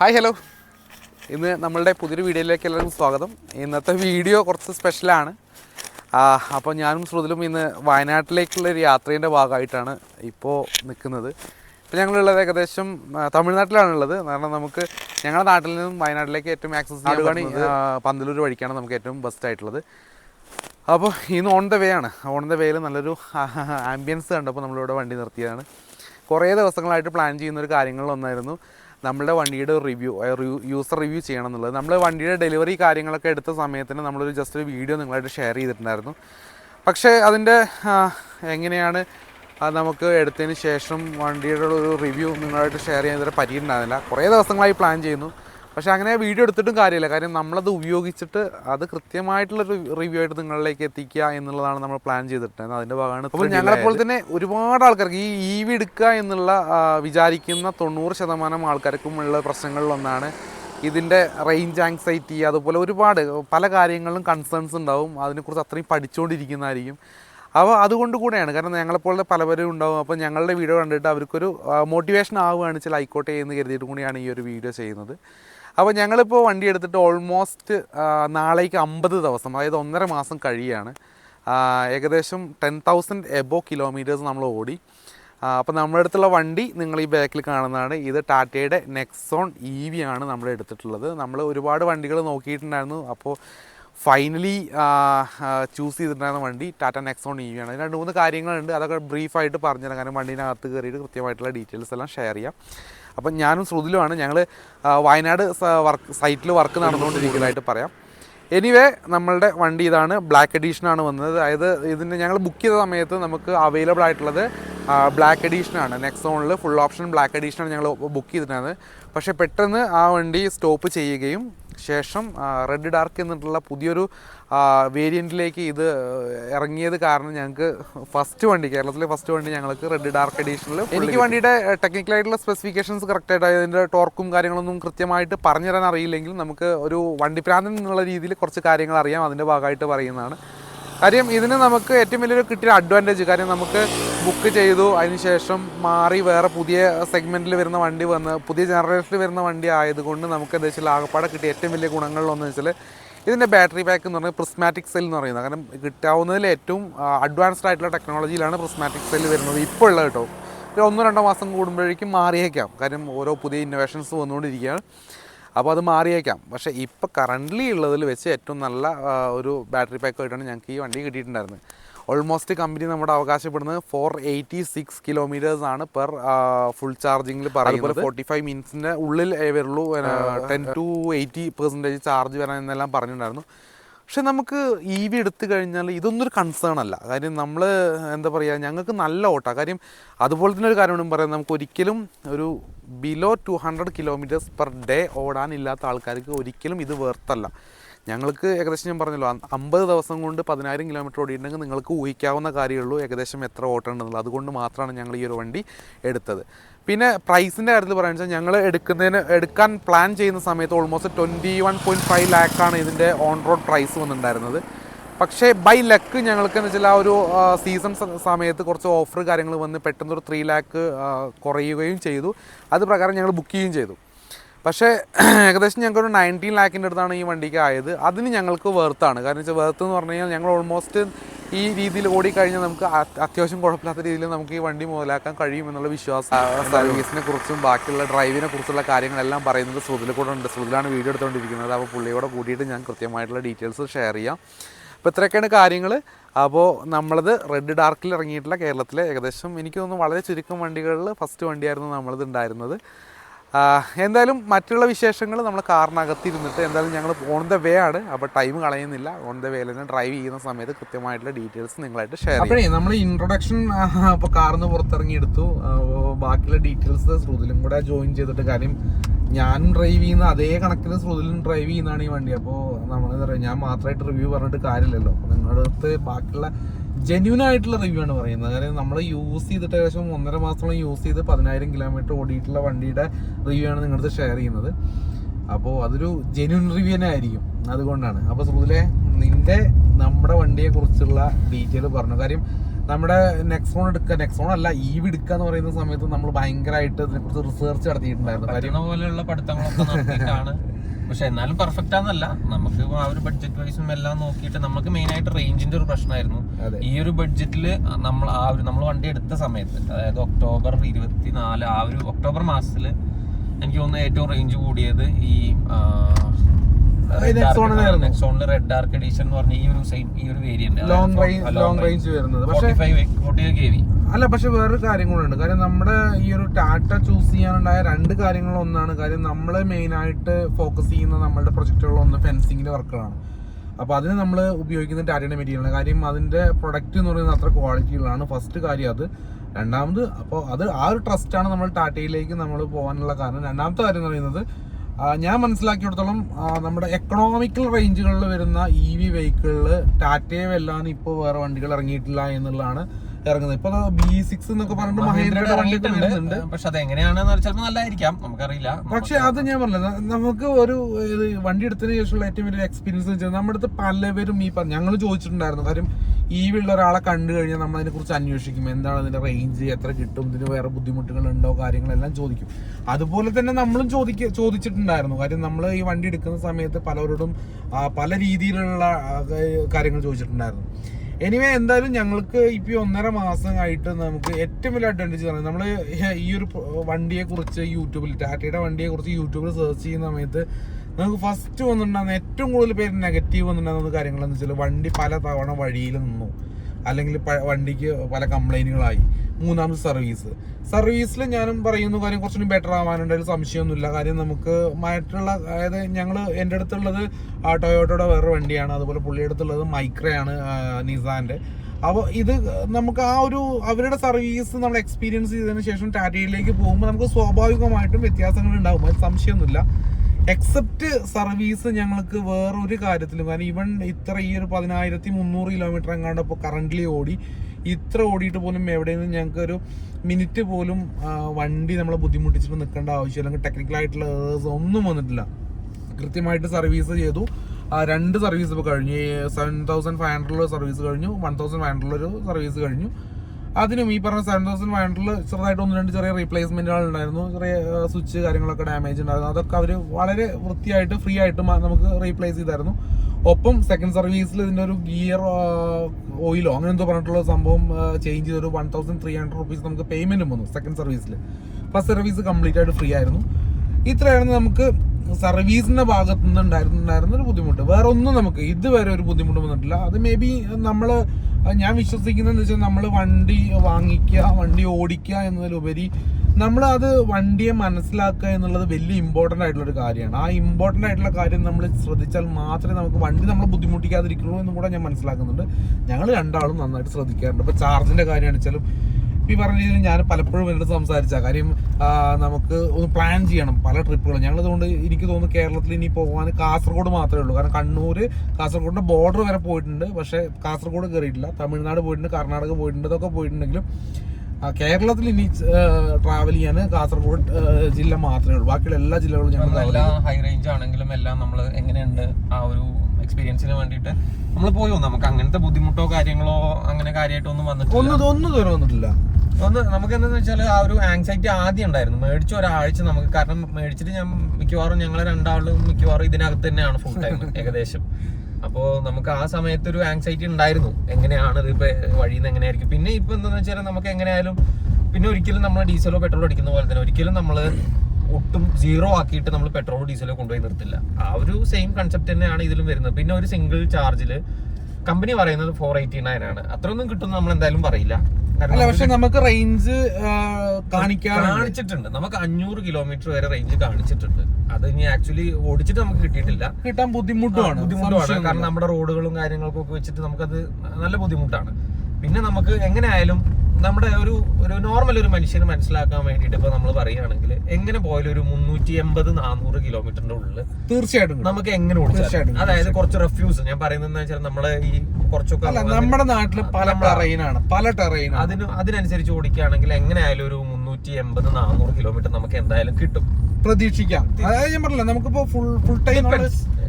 Hi hello. ഇന്ന് നമ്മളുടെ പുതിയൊരു വീഡിയോയിലേക്ക് എല്ലാവർക്കും സ്വാഗതം. ഇന്നത്തെ വീഡിയോ കുറച്ച് സ്പെഷ്യലാണ് അപ്പോൾ ഞാനും ശ്രുതിലും ഇന്ന് വയനാട്ടിലേക്കുള്ള ഒരു യാത്രേന്റെ ഭാഗമായിട്ടാണ് ഇപ്പോൾ നിൽക്കുന്നത്. ഇപ്പോൾ ഞങ്ങളുള്ളത് ഏകദേശം തമിഴ്നാട്ടിലാണ് തമിഴ്നാട്ടിലാണുള്ളത്. കാരണം നമുക്ക് ഞങ്ങളുടെ നാട്ടിൽ നിന്നും വയനാട്ടിലേക്ക് ഏറ്റവും ആക്സസ് ചെയ്യുകയാണ് പന്തലൂർ വഴിക്കാണ് നമുക്ക് ഏറ്റവും ബെസ്റ്റ് ആയിട്ടുള്ളത്. അപ്പോൾ ഇന്ന് ഓൺ ദ വേ ആണ്. ഓൺ ദ വേയിൽ നല്ലൊരു ആംബിയൻസ് കണ്ടപ്പോൾ നമ്മളിവിടെ വണ്ടി നിർത്തിയതാണ്. കുറേ ദിവസങ്ങളായിട്ട് പ്ലാൻ ചെയ്യുന്ന ഒരു കാര്യങ്ങളിലൊന്നായിരുന്നു നമ്മളുടെ വണ്ടിയുടെ റിവ്യൂ യൂസർ റിവ്യൂ ചെയ്യണം എന്നുള്ളത് നമ്മൾ വണ്ടിയുടെ ഡെലിവറി കാര്യങ്ങളൊക്കെ എടുത്ത സമയത്തിന് നമ്മളൊരു ജസ്റ്റ് ഒരു വീഡിയോ നിങ്ങളായിട്ട് ഷെയർ ചെയ്തിട്ടുണ്ടായിരുന്നു. പക്ഷേ അതിന്റെ എങ്ങനെയാണ് അത് നമുക്ക് എടുത്തതിന് ശേഷം വണ്ടിയുടെ ഒരു റിവ്യൂ നിങ്ങളായിട്ട് ഷെയർ ചെയ്യാൻ പറ്റിയിട്ടുണ്ടായിരുന്നില്ല. കുറേ ദിവസങ്ങളായി പ്ലാൻ ചെയ്യുന്നു. പക്ഷേ അങ്ങനെ വീഡിയോ എടുത്തിട്ടും കാര്യമില്ല. കാര്യം നമ്മളത് ഉപയോഗിച്ചിട്ട് അത് കൃത്യമായിട്ടുള്ളൊരു റിവ്യൂ ആയിട്ട് നിങ്ങളിലേക്ക് എത്തിക്കുക എന്നുള്ളതാണ് നമ്മൾ പ്ലാൻ ചെയ്തിട്ടുണ്ടായിരുന്നത്. അതിന്റെ ഭാഗമാണ് അപ്പോൾ ഞങ്ങളെപ്പോലെ തന്നെ ഒരുപാട് ആൾക്കാർക്ക് ഈ ഇ വി എടുക്കുക എന്നുള്ള വിചാരിക്കുന്ന തൊണ്ണൂറ് ശതമാനം ആൾക്കാർക്കും ഉള്ള പ്രശ്നങ്ങളിലൊന്നാണ് ഇതിന്റെ റേഞ്ച് ആങ്സൈറ്റി അതുപോലെ ഒരുപാട് പല കാര്യങ്ങളിലും കൺസേൺസ് ഉണ്ടാവും. അതിനെക്കുറിച്ച് അത്രയും പഠിച്ചുകൊണ്ടിരിക്കുന്നതായിരിക്കും അപ്പോൾ അതുകൊണ്ട് കൂടെയാണ്. കാരണം ഞങ്ങളെപ്പോലെ പലവരും ഉണ്ടാവും. അപ്പോൾ ഞങ്ങളുടെ വീഡിയോ കണ്ടിട്ട് അവർക്കൊരു മോട്ടിവേഷൻ ആവുകയാണ് വെച്ചാൽ ആയിക്കോട്ടെ എന്ന് കരുതിയിട്ട് കൂടിയാണ് ഈ ഒരു വീഡിയോ ചെയ്യുന്നത്. അപ്പോൾ ഞങ്ങളിപ്പോൾ വണ്ടി എടുത്തിട്ട് ഓൾമോസ്റ്റ് നാളേക്ക് അമ്പത് ദിവസം അതായത് ഒന്നര മാസം കഴിയാണ്. ഏകദേശം ടെൻ തൗസൻഡ് എബോ കിലോമീറ്റേഴ്സ് നമ്മൾ ഓടി. അപ്പോൾ നമ്മുടെ അടുത്തുള്ള വണ്ടി നിങ്ങൾ ഈ ബാക്കിൽ കാണുന്നതാണ്. ഇത് ടാറ്റയുടെ നെക്സോൺ ഇ വി ആണ് നമ്മൾ എടുത്തിട്ടുള്ളത്. നമ്മൾ ഒരുപാട് വണ്ടികൾ നോക്കിയിട്ടുണ്ടായിരുന്നു. അപ്പോൾ ഫൈനലി ചൂസ് ചെയ്തിട്ടുണ്ടായിരുന്ന വണ്ടി ടാറ്റ നെക്സോൺ ഇ വി ആണ്. രണ്ട് മൂന്ന് കാര്യങ്ങളുണ്ട്. അതൊക്കെ ബ്രീഫായിട്ട് പറഞ്ഞുതരാം. കാരണം വണ്ടീനകത്ത് കയറിയിട്ട് കൃത്യമായിട്ടുള്ള ഡീറ്റെയിൽസ് എല്ലാം ഷെയർ ചെയ്യാം. അപ്പം ഞാനും ശ്രുതിലുമാണ്. ഞങ്ങൾ വയനാട് വർക്ക് സൈറ്റിൽ വർക്ക് നടന്നുകൊണ്ടിരിക്കുന്നതായിട്ട് പറയാം. എനിവേ നമ്മളുടെ വണ്ടി ഇതാണ്. ബ്ലാക്ക് എഡീഷനാണ് വന്നത്. അതായത് ഇതിന് ഞങ്ങൾ ബുക്ക് ചെയ്ത സമയത്ത് നമുക്ക് അവൈലബിൾ ആയിട്ടുള്ളത് ബ്ലാക്ക് എഡീഷനാണ് നെക്സോണിൽ ഫുൾ ഓപ്ഷൻ ബ്ലാക്ക് എഡീഷനാണ് ഞങ്ങൾ ബുക്ക് ചെയ്തിട്ടുണ്ടായത് പക്ഷേ പെട്ടെന്ന് ആ വണ്ടി സ്റ്റോപ്പ് ചെയ്യുകയും ശേഷം റെഡ് ഡാർക്ക് എന്നിട്ടുള്ള പുതിയൊരു വേരിയന്റിലേക്ക് ഇത് ഇറങ്ങിയത് കാരണം ഞങ്ങൾക്ക് ഫസ്റ്റ് വണ്ടി കേരളത്തിലെ ഫസ്റ്റ് വണ്ടി ഞങ്ങൾക്ക് റെഡ് ഡാർക്ക് എഡീഷനിൽ എനിക്ക് വണ്ടിയുടെ ടെക്നിക്കലായിട്ടുള്ള സ്പെസിഫിക്കേഷൻസ് കറക്റ്റായിട്ട് അതിന്റെ ടോർക്കും കാര്യങ്ങളൊന്നും കൃത്യമായിട്ട് പറഞ്ഞു തരാൻ അറിയില്ലെങ്കിൽ നമുക്ക് ഒരു വണ്ടി പ്രാന്തൻ എന്നുള്ള രീതിയിൽ കുറച്ച് കാര്യങ്ങൾ അറിയാം. അതിന്റെ ഭാഗമായിട്ട് പറയുന്നതാണ്. കാര്യം ഇതിന് നമുക്ക് ഏറ്റവും വലിയൊരു കിട്ടിയ അഡ്വാന്റേജ് കാര്യം നമുക്ക് ബുക്ക് ചെയ്തു അതിനുശേഷം മാറി വേറെ പുതിയ സെഗ്മെന്റിൽ വരുന്ന വണ്ടി വന്ന് പുതിയ ജനറേഷനിൽ വരുന്ന വണ്ടി ആയതുകൊണ്ട് നമുക്ക് എന്താ വെച്ചാൽ ആകപ്പാടെ കിട്ടിയ ഏറ്റവും വലിയ ഗുണങ്ങളിലൊന്ന് വെച്ചാൽ ഇതിന്റെ ബാറ്ററി പാക്ക് എന്ന് പറഞ്ഞാൽ പ്രിസ്മാറ്റിക് സെൽ എന്ന് പറയുന്നത്. കാരണം കിട്ടാവുന്നതിൽ ഏറ്റവും അഡ്വാൻസ്ഡ് ആയിട്ടുള്ള ടെക്നോളജിയിലാണ് പ്രിസ്മാറ്റിക് സെൽ വരുന്നത് ഇപ്പോൾ ഉള്ളത് കേട്ടോ. ഒരു ഒന്നോ രണ്ടോ മാസം കൂടുമ്പോഴേക്കും മാറിയേക്കാം. കാര്യം ഓരോ പുതിയ ഇന്നോവേഷൻസ് വന്നുകൊണ്ടിരിക്കുകയാണ്. അപ്പോൾ അത് മാറിയേക്കാം. പക്ഷേ ഇപ്പോൾ കറന്റ്ലി ഉള്ളതിൽ വെച്ച് ഏറ്റവും നല്ല ഒരു ബാറ്ററി പാക്ക് ആയിട്ടാണ് ഞങ്ങൾക്ക് ഈ വണ്ടി കിട്ടിയിട്ടുണ്ടായിരുന്നത്. ഓൾമോസ്റ്റ് കമ്പനി നമ്മുടെ അവകാശപ്പെടുന്നത് ഫോർ എയ്റ്റി സിക്സ് കിലോമീറ്റേഴ്സ് ആണ് പെർ ഫുൾ ചാർജിങ്ങിൽ പറയുന്നത്. ഫോർട്ടി ഫൈവ് മിനിറ്റ്സിന്റെ ഉള്ളിൽ വരുള്ളൂ ten to eighty percentage charge വരാൻ എന്നെല്ലാം പറഞ്ഞിട്ടുണ്ടായിരുന്നു. പക്ഷെ നമുക്ക് ഇ വി എടുത്തു കഴിഞ്ഞാൽ ഇതൊന്നും ഒരു കൺസേൺ അല്ല. കാര്യം നമ്മൾ എന്താ പറയുക ഞങ്ങൾക്ക് നല്ല ഓട്ടാണ് കാര്യം അതുപോലെ തന്നെ ഒരു കാര്യമാണ് പറയാം നമുക്ക് ഒരിക്കലും ഒരു below two hundred kilometres per day ഓടാനില്ലാത്ത ആൾക്കാർക്ക് ഒരിക്കലും ഇത് വേർത്തല്ല ഞങ്ങൾക്ക് ഏകദേശം ഞാൻ പറഞ്ഞല്ലോ അമ്പത് ദിവസം കൊണ്ട് പതിനായിരം കിലോമീറ്റർ ഓടിയിട്ടുണ്ടെങ്കിൽ നിങ്ങൾക്ക് ഊഹിക്കാവുന്ന കാര്യമുള്ളൂ ഏകദേശം എത്ര ഓട്ടമുണ്ടെന്നുള്ളത് അതുകൊണ്ട് മാത്രമാണ് ഞങ്ങൾ ഈ ഒരു വണ്ടി എടുത്തത്. പിന്നെ പ്രൈസിന്റെ കാര്യത്തിൽ പറയുന്നത് വെച്ചാൽ ഞങ്ങൾ എടുക്കുന്നതിന് എടുക്കാൻ പ്ലാൻ ചെയ്യുന്ന സമയത്ത് almost twenty one point five ലാക്കാണ് ഇതിന്റെ ഓൺ റോഡ് പ്രൈസ് വന്നിട്ടുണ്ടായിരുന്നത്. പക്ഷേ ബൈ ലക്ക് ഞങ്ങൾക്ക് എന്ന് വെച്ചാൽ ആ ഒരു സീസൺ സമയത്ത് കുറച്ച് ഓഫർ കാര്യങ്ങൾ വന്ന് പെട്ടെന്നൊരു ത്രീ ലാക്ക് കുറയുകയും ചെയ്തു. അത് പ്രകാരം ഞങ്ങൾ ബുക്ക് ചെയ്യുകയും ചെയ്തു. പക്ഷേ ഏകദേശം ഞങ്ങൾക്ക് ഒരു നയന്റീൻ ലാക്കിന്റെ അടുത്താണ് ഈ വണ്ടിക്ക് ആയത്. അതിന് ഞങ്ങൾക്ക് വേർത്താണ്. കാരണം വെച്ചാൽ വേർത്ത് എന്ന് പറഞ്ഞു കഴിഞ്ഞാൽ ഞങ്ങൾ ഓൾമോസ്റ്റ് ഈ രീതിയിൽ ഓടിക്കഴിഞ്ഞാൽ നമുക്ക് അത്യാവശ്യം കുഴപ്പമില്ലാത്ത രീതിയിൽ നമുക്ക് ഈ വണ്ടി മുതലാക്കാൻ കഴിയുമെന്നുള്ള വിശ്വാസം സർവീസിനെ കുറിച്ചും ബാക്കിയുള്ള ഡ്രൈവിനെ കുറിച്ചുള്ള കാര്യങ്ങളെല്ലാം പറയുന്നത് ശ്രുതിൽ കൂടെ ഉണ്ട്. ശ്രുതിലാണ് വീഡിയോ എടുത്തുകൊണ്ടിരിക്കുന്നത് അപ്പോൾ പുള്ളിയോടെ കൂടിയിട്ട് ഞാൻ കൃത്യമായിട്ടുള്ള ഡീറ്റെയിൽസ് ഷെയർ ചെയ്യാം. അപ്പോൾ ഇത്രയൊക്കെയാണ് കാര്യങ്ങൾ അപ്പോൾ നമ്മളത് റെഡ് ഡാർക്കിൽ ഇറങ്ങിയിട്ടുള്ള കേരളത്തിലെ ഏകദേശം എനിക്ക് തോന്നുന്നു വളരെ ചുരുക്കം വണ്ടികളിൽ ഫസ്റ്റ് വണ്ടിയായിരുന്നു നമ്മളത് ഉണ്ടായിരുന്നത്. എന്തായാലും മറ്റുള്ള വിശേഷങ്ങൾ നമ്മൾ കാറിനകത്തിരുന്നിട്ട് എന്തായാലും ഞങ്ങൾ ഓൺ ദ വേ ആണ്. അപ്പോൾ ടൈം കളയുന്നില്ല. ഓൺ ദ വേ തന്നെ ഡ്രൈവ് ചെയ്യുന്ന സമയത്ത് കൃത്യമായിട്ടുള്ള ഡീറ്റെയിൽസ് നിങ്ങളായിട്ട് ഷെയർ അപ്പോഴേ നമ്മൾ ഇൻട്രൊഡക്ഷൻ അപ്പോൾ കാറിൽ പുറത്തിറങ്ങി എടുത്തു ബാക്കിയുള്ള ഡീറ്റെയിൽസ് ശ്രുതിലും കൂടെ ജോയിൻ ചെയ്തിട്ട് കാര്യം ഞാനും ഡ്രൈവ് ചെയ്യുന്ന അതേ കണക്കിന് ശ്രുതിലും ഡ്രൈവ് ചെയ്യുന്നതാണ് ഈ വണ്ടി. അപ്പോൾ നമ്മൾ എന്താ പറയുക ഞാൻ മാത്രമായിട്ട് റിവ്യൂ പറഞ്ഞിട്ട് കാര്യമില്ലല്ലോ. നിങ്ങളുടെ അടുത്ത് ബാക്കിയുള്ള ജെന്യൂൻ ആയിട്ടുള്ള റിവ്യൂ ആണ് പറയുന്നത്. കാര്യം നമ്മൾ യൂസ് ചെയ്തിട്ട് ഏകദേശം ഒന്നര മാസത്തോളം യൂസ് ചെയ്ത് പതിനായിരം കിലോമീറ്റർ ഓടിയിട്ടുള്ള വണ്ടിയുടെ റിവ്യൂ ആണ് നിങ്ങളുടെ ഷെയർ ചെയ്യുന്നത്. അപ്പോൾ അതൊരു ജെന്യൂൻ റിവ്യൂ തന്നെ ആയിരിക്കും. അതുകൊണ്ടാണ്. അപ്പോൾ സുഹൃത്തിലെ നിന്റെ നമ്മുടെ വണ്ടിയെ കുറിച്ചുള്ള ഡീറ്റെയിൽ പറഞ്ഞു. കാര്യം നമ്മുടെ നെക്സോൺ എടുക്കുക നെക്സോൺ അല്ല ഈ എടുക്കുക എന്ന് പറയുന്ന സമയത്ത് നമ്മൾ ഭയങ്കരമായിട്ട് ഇതിനെക്കുറിച്ച് റിസർച്ച് നടത്തിയിട്ടുണ്ടായിരുന്നു. കാര്യം പോലെയുള്ള പഠിത്തങ്ങളൊക്കെ പക്ഷെ എന്നാലും പെർഫെക്റ്റ് ആണെന്നല്ല. നമുക്ക് ആ ഒരു ബഡ്ജറ്റ് വൈസും എല്ലാം നോക്കിയിട്ട് നമുക്ക് മെയിൻ ആയിട്ട് റേഞ്ചിന്റെ ഒരു പ്രശ്നമായിരുന്നു ഈ ഒരു ബഡ്ജറ്റിൽ നമ്മൾ ആ ഒരു നമ്മൾ വണ്ടി എടുത്ത സമയത്ത് അതായത് ഒക്ടോബർ ഇരുപത്തിനാല് ആ ഒരു ഒക്ടോബർ മാസത്തിൽ എനിക്ക് തോന്നുന്നു ഏറ്റവും റേഞ്ച് കൂടിയത് ഈ. നെക്സോണിൽ റെഡ് ഡാർക്ക് എഡീഷൻ എന്ന് പറഞ്ഞ ഈ ഒരു സെയിം ഈ ഒരു വേരിയന്റ് ലോങ് റേഞ്ച് വരുന്നത്. Forty five forty K V അല്ല പക്ഷെ വേറൊരു കാര്യം കൂടെ ഉണ്ട്. കാര്യം നമ്മുടെ ഈ ഒരു ടാറ്റ ചൂസ് ചെയ്യാനുണ്ടായ രണ്ട് കാര്യങ്ങൾ ഒന്നാണ്. കാര്യം നമ്മൾ മെയിൻ ആയിട്ട് ഫോക്കസ് ചെയ്യുന്ന നമ്മളുടെ പ്രൊജക്റ്റുകൾ ഒന്ന് ഫെൻസിങ്ങിന്റെ വർക്കുകളാണ് അപ്പോൾ അതിന് നമ്മൾ ഉപയോഗിക്കുന്ന ടാറ്റയുടെ മെറ്റീരിയലാണ് കാര്യം അതിന്റെ പ്രൊഡക്റ്റ് എന്ന് പറയുന്നത് അത്ര ക്വാളിറ്റിയുള്ളതാണ് ഫസ്റ്റ് കാര്യം അത്. രണ്ടാമത് അപ്പോൾ അത് ആ ഒരു ട്രസ്റ്റാണ് നമ്മൾ ടാറ്റയിലേക്ക് നമ്മൾ പോകാനുള്ള കാരണം. രണ്ടാമത്തെ കാര്യം എന്ന് പറയുന്നത് ഞാൻ മനസ്സിലാക്കിയിടത്തോളം നമ്മുടെ എക്കണോമിക്കൽ റേഞ്ചുകളിൽ വരുന്ന ഇ വി വെഹിക്കിളിൽ ടാറ്റയെ വല്ലാതെ ഇപ്പോൾ വേറെ വണ്ടികൾ ഇറങ്ങിയിട്ടില്ല എന്നുള്ളതാണ് ഇറങ്ങുന്നത്. ഇപ്പൊ ബി സിക്സ് എന്നൊക്കെ പറഞ്ഞിട്ട് മഹേന്ദ്രയുടെ ഇറങ്ങിയിട്ടുണ്ട് പക്ഷെ അത് എങ്ങനെയാണെന്ന് ചിലപ്പോൾ നല്ലതായിരിക്കാം. നമുക്കറിയില്ല. പക്ഷെ അത് ഞാൻ പറഞ്ഞത് നമുക്ക് ഒരു വണ്ടി എടുത്തതിന് ശേഷമുള്ള ഏറ്റവും വലിയ എക്സ്പീരിയൻസ് വെച്ചാൽ നമ്മുടെ അടുത്ത് പലവരും ഈ ഞങ്ങൾ ചോദിച്ചിട്ടുണ്ടായിരുന്നു. കാര്യം ഈ ഉള്ള ഒരാളെ കണ്ടു കഴിഞ്ഞാൽ നമ്മൾ അതിനെ കുറിച്ച് അന്വേഷിക്കും. എന്താണ് അതിന്റെ റേഞ്ച് എത്ര കിട്ടും? ഇതിന് വേറെ ബുദ്ധിമുട്ടുകൾ ഉണ്ടോ കാര്യങ്ങളെല്ലാം ചോദിക്കും. അതുപോലെ തന്നെ നമ്മളും ചോദിക്ക ചോദിച്ചിട്ടുണ്ടായിരുന്നു. കാര്യം നമ്മൾ ഈ വണ്ടി എടുക്കുന്ന സമയത്ത് പലരോടും പല രീതിയിലുള്ള കാര്യങ്ങൾ ചോദിച്ചിട്ടുണ്ടായിരുന്നു. എനിവേ എന്തായാലും ഞങ്ങൾക്ക് ഇപ്പൊ ഒന്നര മാസം ആയിട്ട് നമുക്ക് ഏറ്റവും വലിയ അഡ്വാന്റേജ് പറയുന്നത് നമ്മൾ ഈ ഒരു വണ്ടിയെ കുറിച്ച് യൂട്യൂബിൽ ടാറ്റയുടെ വണ്ടിയെ കുറിച്ച് യൂട്യൂബിൽ സെർച്ച് ചെയ്യുന്ന സമയത്ത് നമുക്ക് ഫസ്റ്റ് വന്നിട്ടുണ്ടാകുന്ന ഏറ്റവും കൂടുതൽ പേര് നെഗറ്റീവ് വന്നിട്ടുണ്ടാകുന്ന കാര്യങ്ങളെന്ന് വെച്ചാൽ വണ്ടി പല തവണ വഴിയിൽ നിന്നു. അല്ലെങ്കിൽ വണ്ടിക്ക് പല കംപ്ലൈന്റുകളായി മൂന്നാമത് സർവീസ്. സർവീസിൽ ഞാനും പറയുന്ന കാര്യം കുറച്ചുകൂടി ബെറ്റർ ആവാനുണ്ട്. ഒരു സംശയമൊന്നുമില്ല. കാര്യം നമുക്ക് മറ്റുള്ള അതായത് ഞങ്ങൾ എന്റെ അടുത്തുള്ളത് ടൊയോട്ടയുടെ വേറൊരു വണ്ടിയാണ്. അതുപോലെ പുള്ളിയുടെ അടുത്തുള്ളത് മൈക്രയാണ് നിസാന്റെ അപ്പോൾ ഇത് നമുക്ക് ആ ഒരു അവരുടെ സർവീസ് നമ്മൾ എക്സ്പീരിയൻസ് ചെയ്തതിന് ശേഷം ടാറ്റയിലേക്ക് പോകുമ്പോൾ നമുക്ക് സ്വാഭാവികമായിട്ടും വ്യത്യാസങ്ങൾ ഉണ്ടാകും അതിൽ സംശയമൊന്നുമില്ല. എക്സെപ്റ്റ് സർവീസ് ഞങ്ങൾക്ക് വേറൊരു കാര്യത്തിലും കാരണം ഇവൺ ഇത്ര ഈ ഒരു പതിനായിരത്തി മുന്നൂറ് കിലോമീറ്റർ എങ്ങാണ്ട് ഇപ്പോൾ കറണ്ട്ലി ഓടി. ഇത്ര ഓടിയിട്ട് പോലും എവിടെയും ഞങ്ങൾക്ക് ഒരു മിനിറ്റ് പോലും വണ്ടി നമ്മളെ ബുദ്ധിമുട്ടിച്ചിട്ട് നിൽക്കേണ്ട ആവശ്യം അല്ലെങ്കിൽ ടെക്നിക്കൽ ആയിട്ടുള്ള errors ഒന്നും വന്നിട്ടില്ല. കൃത്യമായിട്ട് സർവീസ് ചെയ്തു. രണ്ട് സർവീസ് ഇപ്പോൾ കഴിഞ്ഞു. സെവൻ തൗസൻഡ് ഫൈവ് ഹൺഡ്രഡിൽ സർവീസ് കഴിഞ്ഞു. വൺ തൗസൻഡ് ഫൈവ് ഹൺഡ്രഡിലൊരു സർവീസ് കഴിഞ്ഞു. അതിനും ഈ പറഞ്ഞ സെവൻ തൗസൻഡ് ഫൈവ് ഹൺഡ്രഡിൽ ചെറുതായിട്ട് ഒന്ന് രണ്ട് ചെറിയ റീപ്ലേസ്മെന്റുകൾ ഉണ്ടായിരുന്നു ചെറിയ സ്വിച്ച് കാര്യങ്ങളൊക്കെ ഡാമേജ് ഉണ്ടായിരുന്നു. അതൊക്കെ അവർ വളരെ വൃത്തിയായിട്ട് ഫ്രീ ആയിട്ട് നമുക്ക് റീപ്ലേസ് ചെയ്തായിരുന്നു. ഒപ്പം സെക്കൻഡ് സർവീസിൽ ഇതിന്റെ ഒരു ഗിയർ ഓയിലോ അങ്ങനെ എന്തോ പറഞ്ഞിട്ടുള്ള സംഭവം ചേഞ്ച് ചെയ്ത് ഒരു one thousand three hundred rupees നമുക്ക് പേയ്മെന്റും വന്നു സെക്കൻഡ് സർവീസിൽ ഫസ്റ്റ് സർവീസ് കംപ്ലീറ്റ് ആയിട്ട് ഫ്രീ ആയിരുന്നു. ഇത്രയായിരുന്നു നമുക്ക് സർവീസിന്റെ ഭാഗത്തുനിന്ന് ഉണ്ടായിരുന്നുണ്ടായിരുന്ന ഒരു ബുദ്ധിമുട്ട്. വേറെ ഒന്നും നമുക്ക് ഇതുവരെ ഒരു ബുദ്ധിമുട്ട് വന്നിട്ടില്ല. അത് മേ ബി നമ്മൾ ഞാൻ വിശ്വസിക്കുന്നത് വെച്ചാൽ നമ്മൾ വണ്ടി വാങ്ങിക്കുക വണ്ടി ഓടിക്കുക എന്നതിലുപരി നമ്മൾ അത് വണ്ടിയെ മനസ്സിലാക്കുക എന്നുള്ളത് വലിയ ഇമ്പോർട്ടന്റ് ആയിട്ടുള്ള ഒരു കാര്യമാണ്. ആ ഇമ്പോർട്ടന്റ് ആയിട്ടുള്ള കാര്യം നമ്മൾ ശ്രദ്ധിച്ചാൽ മാത്രമേ നമുക്ക് വണ്ടി നമ്മൾ ബുദ്ധിമുട്ടിക്കാതിരിക്കുള്ളൂ എന്നും കൂടെ ഞാൻ മനസ്സിലാക്കുന്നുണ്ട്. ഞങ്ങൾ രണ്ടാളും നന്നായിട്ട് ശ്രദ്ധിക്കാറുണ്ട്. ഇപ്പോൾ ചാർജിന്റെ കാര്യം വെച്ചാലും ഈ പറഞ്ഞ രീതിയിൽ ഞാൻ പലപ്പോഴും എന്നോട് സംസാരിച്ച. കാര്യം നമുക്ക് ഒന്ന് പ്ലാൻ ചെയ്യണം പല ട്രിപ്പുകളും ഞങ്ങൾ അതുകൊണ്ട് എനിക്ക് തോന്നുന്നു കേരളത്തിൽ ഇനി പോകാൻ കാസർഗോഡ് മാത്രമേ ഉള്ളൂ. കാരണം കണ്ണൂർ കാസർഗോഡിന്റെ ബോർഡർ വരെ പോയിട്ടുണ്ട്. പക്ഷേ കാസർഗോഡ് കയറിയിട്ടില്ല തമിഴ്നാട് പോയിട്ടുണ്ട് കർണാടക പോയിട്ടുണ്ട് ഇതൊക്കെ പോയിട്ടുണ്ടെങ്കിലും കേരളത്തിൽ ഇനി ട്രാവൽ ചെയ്യാൻ കാസർഗോഡ് ജില്ല മാത്രമേ ഉള്ളൂ. ബാക്കിയുള്ള എല്ലാ ജില്ലകളും ഞങ്ങൾ ഹൈ റേഞ്ച് ആണെങ്കിലും എല്ലാം നമ്മൾ എങ്ങനെയുണ്ട്? ആ ഒരു എക്സ്പീരിയൻസിന് വേണ്ടിയിട്ട് നമ്മൾ പോയോ നമുക്ക് അങ്ങനത്തെ ബുദ്ധിമുട്ടോ കാര്യങ്ങളോ അങ്ങനെ കാര്യമായിട്ടൊന്നും വന്നിട്ടില്ല. ഒന്നും ഒന്നും ദൂരം വന്നിട്ടില്ല. ഒന്ന് നമുക്ക് എന്താന്ന് വെച്ചാൽ ആ ഒരു ആങ്സൈറ്റി ആദ്യം ഉണ്ടായിരുന്നു. മേടിച്ച ഒരാഴ്ച നമുക്ക് കാരണം മേടിച്ചിട്ട് ഞാൻ മിക്കവാറും ഞങ്ങളെ രണ്ടാളും മിക്കവാറും ഇതിനകത്ത് തന്നെയാണ് ഫുൾ ടൈം ഏകദേശം. അപ്പോൾ നമുക്ക് ആ സമയത്ത് ഒരു ആങ്സൈറ്റി ഉണ്ടായിരുന്നു. എങ്ങനെയാണ് ഇത് ഇപ്പൊ വഴിയിൽ നിന്ന് എങ്ങനെയായിരിക്കും? പിന്നെ ഇപ്പൊ എന്താന്ന് വെച്ചാൽ നമുക്ക് എങ്ങനെയായാലും പിന്നെ ഒരിക്കലും നമ്മൾ ഡീസലോ പെട്രോളോ അടിക്കുന്ന പോലെ തന്നെ ഒരിക്കലും നമ്മൾ ഒട്ടും സീറോ ആക്കിയിട്ട് നമ്മൾ പെട്രോളോ ഡീസലോ കൊണ്ടുപോയി നിർത്തില്ല. ആ ഒരു സെയിം കൺസെപ്റ്റ് തന്നെയാണ് ഇതിലും വരുന്നത്. പിന്നെ ഒരു സിംഗിൾ ചാർജിൽ കമ്പനി പറയുന്നത് ഫോർ എയ്റ്റി നയൻ ആണ്. അത്രയൊന്നും കിട്ടുമെന്ന് നമ്മൾ എന്തായാലും പറയില്ല. അല്ല പക്ഷെ നമുക്ക് റേഞ്ച് കാണിച്ചിട്ടുണ്ട്. നമുക്ക് അഞ്ഞൂറ് കിലോമീറ്റർ വരെ റേഞ്ച് കാണിച്ചിട്ടുണ്ട്. അത് ഇനി ആക്ച്വലി ഓടിച്ചിട്ട് നമുക്ക് കിട്ടിയിട്ടില്ല. കിട്ടാൻ ബുദ്ധിമുട്ടാണ് ബുദ്ധിമുട്ടാണ് കാരണം നമ്മുടെ റോഡുകളും കാര്യങ്ങൾക്കും ഒക്കെ വെച്ചിട്ട് നമുക്കത് നല്ല ബുദ്ധിമുട്ടാണ്. പിന്നെ നമുക്ക് എങ്ങനെ ആയാലും നമ്മുടെ ഒരു ഒരു നോർമൽ ഒരു മനുഷ്യന് മനസ്സിലാക്കാൻ വേണ്ടിയിട്ട് ഇപ്പൊ നമ്മൾ പറയുകയാണെങ്കിൽ എങ്ങനെ പോയാലും ഒരു മുന്നൂറ്റി എൺപത് നാനൂറ് കിലോമീറ്ററിന്റെ ഉള്ളിൽ തീർച്ചയായിട്ടും നമുക്ക് എങ്ങനെ തീർച്ചയായിട്ടും, അതായത് കുറച്ച് റെഫ്യൂസ് ഞാൻ പറയുന്നത് വെച്ചാൽ നമ്മളെ ഈ കുറച്ചൊക്കെ നമ്മുടെ നാട്ടിൽ പല ടെറൈനാണ് പല ടെറൈൻ അതിന് അതിനനുസരിച്ച് ഓടിക്കുകയാണെങ്കിൽ എങ്ങനെ ആയാലും ഒരു മുന്നൂറ്റി എൺപത് നാനൂറ് കിലോമീറ്റർ നമുക്ക് എന്തായാലും കിട്ടും. പ്രതീക്ഷിക്കാം. അതായത് ഞാൻ പറഞ്ഞില്ല നമുക്കിപ്പോ ഫുൾ ഫുൾ ടൈം.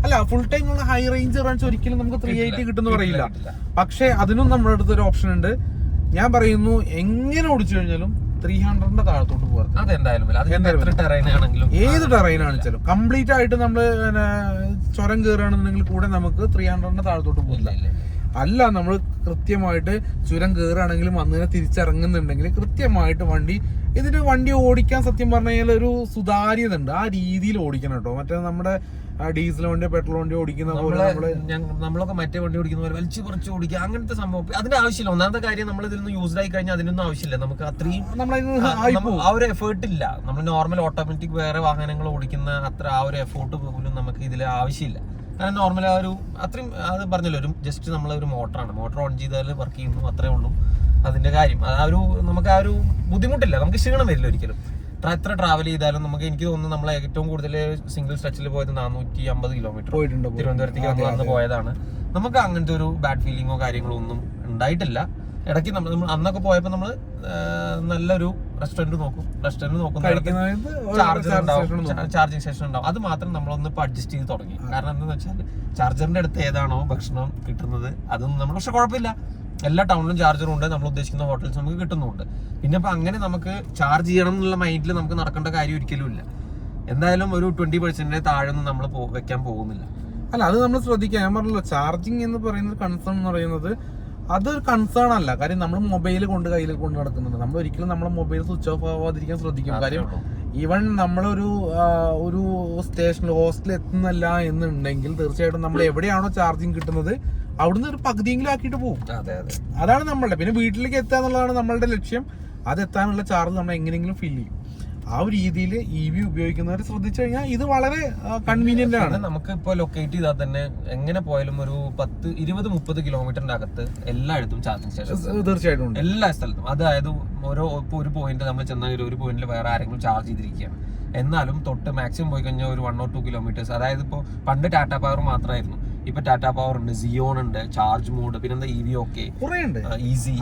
അല്ല ഫുൾ ടൈം ഉള്ള ഹൈ റേഞ്ച് റൺസ് ഒരിക്കലും നമുക്ക് ത്രീ എയ്റ്റി കിട്ടുന്ന പറയില്ല. പക്ഷെ അതിനും നമ്മുടെ അടുത്തൊരു ഓപ്ഷൻ ഉണ്ട്. ഞാൻ പറയുന്നു എങ്ങനെ ഓടിച്ചു കഴിഞ്ഞാലും ത്രീ ഹൺഡ്രഡിന്റെ താഴത്തോട്ട് വരും. അത് ആണെങ്കിലും. ഏത് ടെറൈൻ ആണെച്ചാലും കംപ്ലീറ്റ് ആയിട്ട് നമ്മൾ ചുരം കയറുകയാണെന്നുണ്ടെങ്കിൽ കൂടെ നമുക്ക് ത്രീ ഹൺഡ്രഡിന്റെ താഴത്തോട്ട് പോകില്ല. അല്ല നമ്മൾ കൃത്യമായിട്ട് ചുരം കയറുകയാണെങ്കിലും അന്ന് തിരിച്ചിറങ്ങുന്നുണ്ടെങ്കിൽ കൃത്യമായിട്ട് വണ്ടി ഇതിന് വണ്ടി ഓടിക്കാൻ സത്യം പറഞ്ഞു കഴിഞ്ഞാൽ ഒരു സുതാര്യത ഉണ്ട് ആ രീതിയിൽ ഓടിക്കണം കേട്ടോ. മറ്റേ നമ്മുടെ ഡീസൽ വണ്ടി പെട്രോൾ വണ്ടി ഓടിക്കുന്ന പോലെ നമ്മൾ നമ്മൾ നമ്മളൊക്കെ മറ്റേ വണ്ടി ഓടിക്കുന്ന പോലെ വലിച്ചു കുറച്ച് ഓടിക്കുക. അങ്ങനത്തെ സംഭവം. അതിന്റെ ആവശ്യമില്ല. ഒന്നാമത്തെ കാര്യം നമ്മൾ ഇതിൽ നിന്ന് യൂസ്ഡ് ആയി കഴിഞ്ഞാൽ അതിനൊന്നും ആവശ്യമില്ല. നമുക്ക് അത്രയും ആ, ആ ഒരു എഫേർട്ട് ഇല്ല. നമ്മൾ നോർമൽ ഓട്ടോമാറ്റിക് വേറെ വാഹനങ്ങൾ ഓടിക്കുന്ന അത്ര ആ ഒരു എഫേർട്ട് പോലും നമുക്ക് ഇതിൽ ആവശ്യമില്ല. കാരണം നോർമൽ ആ ഒരു അത്രയും അത് പറഞ്ഞല്ലോ ഒരു ജസ്റ്റ് നമ്മളെ ഒരു മോട്ടറാണ്. മോട്ടർ ഓൺ ചെയ്താൽ വർക്ക് ചെയ്യുന്നു അത്രേ ഉള്ളൂ. അതിന്റെ കാര്യം. ആ ഒരു നമുക്ക് ആ ഒരു ബുദ്ധിമുട്ടില്ല. നമുക്ക് ക്ഷീണം വരില്ല ഒരിക്കലും. എത്ര ട്രാവൽ ചെയ്താലും നമുക്ക് എനിക്ക് തോന്നുന്നു നമ്മൾ ഏറ്റവും കൂടുതൽ സിംഗിൾ സ്ട്രെച്ചിൽ പോയത് നാനൂറ്റി അമ്പത് കിലോമീറ്റർ പോയിട്ടുണ്ട് പോയി. തിരുവനന്തപുരത്തേക്ക് അന്ന് പോയതാണ്. നമുക്ക് അങ്ങനത്തെ ഒരു ബാഡ് ഫീലിങ്ങോ കാര്യങ്ങളോ ഒന്നും ഉണ്ടായിട്ടില്ല. ഇടയ്ക്ക് നമ്മൾ നമ്മൾ അന്നൊക്കെ പോയപ്പോൾ നമ്മൾ നല്ലൊരു റെസ്റ്റോറന്റ് നോക്കും. റെസ്റ്റോറന്റ് നോക്കുന്ന ചാർജർ ഉണ്ടാവും. ചാർജിങ് സ്റ്റേഷൻ ഉണ്ടാവും. അത് മാത്രം നമ്മളൊന്ന് ഇപ്പൊ അഡ്ജസ്റ്റ് ചെയ്ത് തുടങ്ങി. കാരണം എന്താണെന്ന് വെച്ചാൽ ചാർജറിന്റെ അടുത്ത് ഏതാണോ ഭക്ഷണം കിട്ടുന്നത് അതൊന്നും നമ്മൾ പക്ഷെ കുഴപ്പമില്ല. എല്ലാ ടൗണിലും ചാർജറും ഉണ്ട് നമ്മൾ ഉദ്ദേശിക്കുന്ന ഹോട്ടൽസ് നമുക്ക് കിട്ടുന്നുണ്ട്. പിന്നെ ഇപ്പൊ അങ്ങനെ നമുക്ക് ചാർജ് ചെയ്യണം എന്നുള്ള മൈൻഡിൽ നമുക്ക് നടക്കേണ്ട കാര്യം ഒരിക്കലും ഇല്ല. എന്തായാലും ഒരു ട്വന്റി പെർസെന്റിന് താഴെ ഒന്നും നമ്മൾ വെക്കാൻ പോകുന്നില്ല. അല്ല അത് നമ്മൾ ശ്രദ്ധിക്കാം. ഞാൻ പറഞ്ഞല്ലോ ചാർജിങ് എന്ന് പറയുന്ന കൺസേൺ എന്ന് പറയുന്നത് അതൊരു കൺസേൺ അല്ല. കാര്യം നമ്മൾ മൊബൈൽ കൊണ്ട് കയ്യിൽ കൊണ്ട് നടക്കുന്നുണ്ട്. നമ്മൾ ഒരിക്കലും നമ്മളെ മൊബൈൽ സ്വിച്ച് ഓഫ് ആവാതിരിക്കാൻ ശ്രദ്ധിക്കും. കാര്യം ഈവൻ നമ്മളൊരു ഒരു സ്റ്റേഷനിൽ ഹോസ്റ്റലിൽ എത്തുന്നല്ല എന്നുണ്ടെങ്കിൽ തീർച്ചയായിട്ടും നമ്മൾ എവിടെയാണോ ചാർജിങ് കിട്ടുന്നത് അവിടുന്ന് ഒരു പകുതിയെങ്കിലും ആക്കിയിട്ട് പോകും അതെ അതെ. അതാണ് നമ്മളുടെ. പിന്നെ വീട്ടിലേക്ക് എത്തുക എന്നുള്ളതാണ് നമ്മളുടെ ലക്ഷ്യം. അത് എത്താനുള്ള ചാർജ് നമ്മൾ എങ്ങനെയെങ്കിലും ഫില്ല് ചെയ്യും. ആ ഒരു രീതിയിൽ ഇ വി ഉപയോഗിക്കുന്നവർ ശ്രദ്ധിച്ചു കഴിഞ്ഞാൽ ഇത് വളരെ കൺവീനിയന്റ് ആണ്. നമുക്ക് ഇപ്പോൾ ലൊക്കേറ്റ് ചെയ്താൽ തന്നെ എങ്ങനെ പോയാലും ഒരു പത്ത് ഇരുപത് മുപ്പത് കിലോമീറ്ററിന്റെ അകത്ത് എല്ലായിടത്തും ചാർജിങ് സ്റ്റേഷൻ തീർച്ചയായിട്ടും എല്ലാ സ്ഥലത്തും. അതായത് ഓരോ ഇപ്പോൾ ഒരു പോയിന്റ് നമ്മൾ ചെന്നാൽ ഒരു പോയിന്റിൽ വേറെ ആരെങ്കിലും ചാർജ് ചെയ്തിരിക്കുകയാണ്. എന്നാലും തൊട്ട് മാക്സിമം പോയി കഴിഞ്ഞാൽ ഒരു വൺ ഓർ ടു കിലോമീറ്റേഴ്സ് അതായത് ഇപ്പോൾ പണ്ട് ടാറ്റ പവർ മാത്രമായിരുന്നു. ഇപ്പൊ ടാറ്റ പവർ ഉണ്ട് സിയോൺ ഉണ്ട് ചാർജ് മോഡ് പിന്നെന്താ ഇ വി ഓക്കെ ഈസി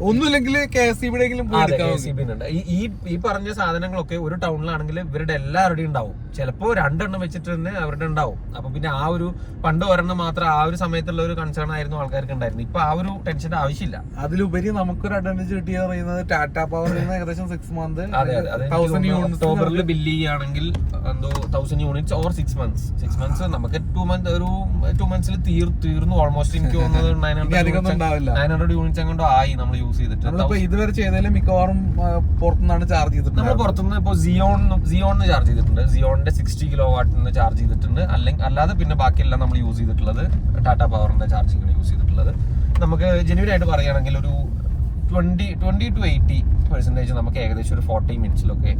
ഒന്നുമില്ലെങ്കിൽ കെ എസ് ACB ഉണ്ട്. ഈ ഈ പറഞ്ഞ സാധനങ്ങളൊക്കെ ഒരു ടൗണിലാണെങ്കിൽ ഇവരുടെ എല്ലാവരുടെയും ഉണ്ടാവും. ചിലപ്പോ രണ്ടെണ്ണം വെച്ചിട്ട് തന്നെ അവരുടെ ഉണ്ടാവും. അപ്പൊ പിന്നെ ആ ഒരു പണ്ട് ഒരെണ്ണം മാത്രം ആ ഒരു സമയത്തുള്ള ഒരു കൺസേൺ ആയിരുന്നു ആൾക്കാർക്ക് ഉണ്ടായിരുന്നു ഇപ്പൊ ആ ഒരു ടെൻഷൻ ആവശ്യമില്ല. അതിലുപരി നമുക്കൊരു അഡ്വാന്റേജ് കിട്ടിയ പറയുന്നത് ടാറ്റ പവർ ഏകദേശം സിക്സ് മന്ത് ഒക്ടോബറിൽ ബില്ല് ചെയ്യുകയാണെങ്കിൽ എന്തോ thousand units or six months six months നമുക്ക് ടു മന്ത് ഒരു ടു മന്ത്സിൽ തീർ തീർന്നു. ഓൾമോസ്റ്റ് എനിക്ക് തോന്നുന്നത് nine hundred nine hundred units എങ്ങോട്ടോ ആയി നമ്മൾ യൂസ് ചെയ്തിട്ട്. ഇതുവരെ ചെയ്തതിൽ മിക്കവാറും പുറത്തുനിന്നാണ് ചാർജ് നമ്മൾ ചെയ്തിട്ടുള്ളത് പുറത്തുനിന്ന് ഇപ്പോൾ സിയോൺ സിയോണിന് ചാർജ് ചെയ്തിട്ടുണ്ട്. സിയോണിന്റെ സിക്സ്റ്റി കിലോ വാട്ടിന് ചാർജ് ചെയ്തിട്ടുണ്ട്. അല്ലെങ്കിൽ അല്ലാതെ പിന്നെ ബാക്കിയെല്ലാം നമ്മൾ യൂസ് ചെയ്തിട്ടുള്ളത് ടാറ്റ പവറിന്റെ ചാർജിങ്ങിന് യൂസ് ചെയ്തിട്ടുള്ളത്. നമുക്ക് ജെന്യൂൻ ആയിട്ട് പറയുകയാണെങ്കിൽ ഒരു twenty twenty to eighty percentage നമുക്ക് ഏകദേശം ഒരു ഫോർട്ടി മിനിറ്റ്സിലൊക്കെ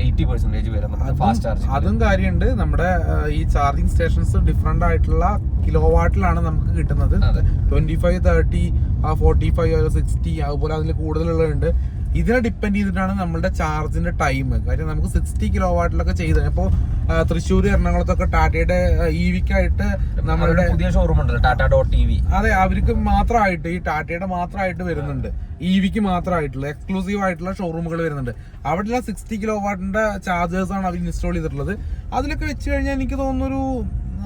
എയ്റ്റി പെർസെന്റേജ് വരെ നമുക്ക് ഫാസ്റ്റ് ചാർജിങ് അതും കാര്യമുണ്ട്. നമ്മുടെ ഈ ചാർജിങ് സ്റ്റേഷൻസ് ഡിഫറെന്റ് ആയിട്ടുള്ള കിലോ വാട്ടിലാണ് നമുക്ക് കിട്ടുന്നത്. Twenty five thirty forty five sixty അതുപോലെ അതിൽ കൂടുതലുള്ളതുണ്ട് ഇതിനെ ഡിപ്പെൻഡ് ചെയ്തിട്ടാണ് നമ്മുടെ ചാർജിന്റെ ടൈം കാര്യം നമുക്ക് സിക്സ്റ്റി കിലോ വാട്ടിലൊക്കെ ചെയ്ത് ഇപ്പോൾ തൃശ്ശൂർ എറണാകുളത്തൊക്കെ ടാറ്റയുടെ ഇ വിക്കായിട്ട് നമ്മളുടെ പുതിയ ഷോറൂം ഉണ്ടല്ലോ ടാറ്റ ഡോട്ട് ഇ വി അതെ അവർക്ക് മാത്രമായിട്ട് ഈ ടാറ്റയുടെ മാത്രമായിട്ട് വരുന്നുണ്ട്. ഇ വിക്ക് മാത്രമായിട്ടുള്ള എക്സ്ക്ലൂസീവ് ആയിട്ടുള്ള ഷോറൂമുകൾ വരുന്നുണ്ട്. അവിടെയുള്ള സിക്സ്റ്റി കിലോ വാട്ടിന്റെ ചാർജേഴ്സ് ആണ് അവർ ഇൻസ്റ്റാൾ ചെയ്തിട്ടുള്ളത്. അതിലൊക്കെ വെച്ച് കഴിഞ്ഞാൽ എനിക്ക് തോന്നുന്നൊരു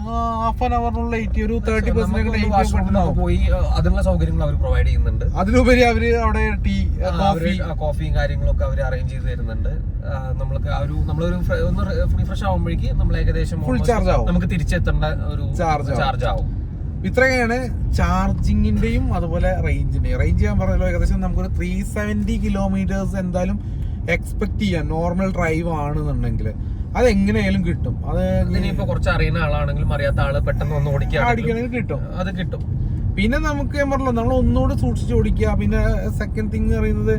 ഹാഫ് ആൻ അവറിനുള്ള എയ്റ്റി ഒരു തേർട്ടി പെർസെന്റ് പോയി അതിനുള്ള സൗകര്യങ്ങൾ അവർ പ്രൊവൈഡ് ചെയ്യുന്നുണ്ട്. അതിലുപരി അവർ അവിടെ ടീ കോഫി കോഫിയും കാര്യങ്ങളൊക്കെ അവർ അറേഞ്ച് ചെയ്ത് തരുന്നുണ്ട്. നമ്മൾക്ക് ആ ഒരു നമ്മളൊരു ഒന്ന് റിഫ്രഷ് ആവുമ്പോഴേക്ക് നമ്മൾ ഏകദേശം ഫുൾ ചാർജ് ആവും. നമുക്ക് തിരിച്ചെത്തേണ്ട ഒരു ചാർജ് ചാർജ് ആവും. ഇത്രയാണ് ചാർജിങ്ങിന്റെയും അതുപോലെ റേഞ്ചിന്റെയും റേഞ്ച് ഞാൻ പറഞ്ഞല്ലോ ഏകദേശം നമുക്കൊരു ത്രീ സെവന്റി കിലോമീറ്റേഴ്സ് എന്തായാലും എക്സ്പെക്ട് ചെയ്യാം. നോർമൽ ഡ്രൈവ് ആണെന്നുണ്ടെങ്കിൽ അത് എങ്ങനെയായാലും കിട്ടും. അത് ഇനിയിപ്പോ കുറച്ച് അറിയുന്ന ആളാണെങ്കിലും അറിയാത്ത ആൾ പെട്ടെന്ന് ഒന്ന് ഓടിക്കുകയാണെങ്കിൽ കിട്ടും. അത് കിട്ടും. പിന്നെ നമുക്ക് ഞാൻ പറഞ്ഞല്ലോ നമ്മൾ ഒന്നുകൂടെ സൂക്ഷിച്ച് ഓടിക്കുക. പിന്നെ സെക്കൻഡ് തിങ് പറയുന്നത്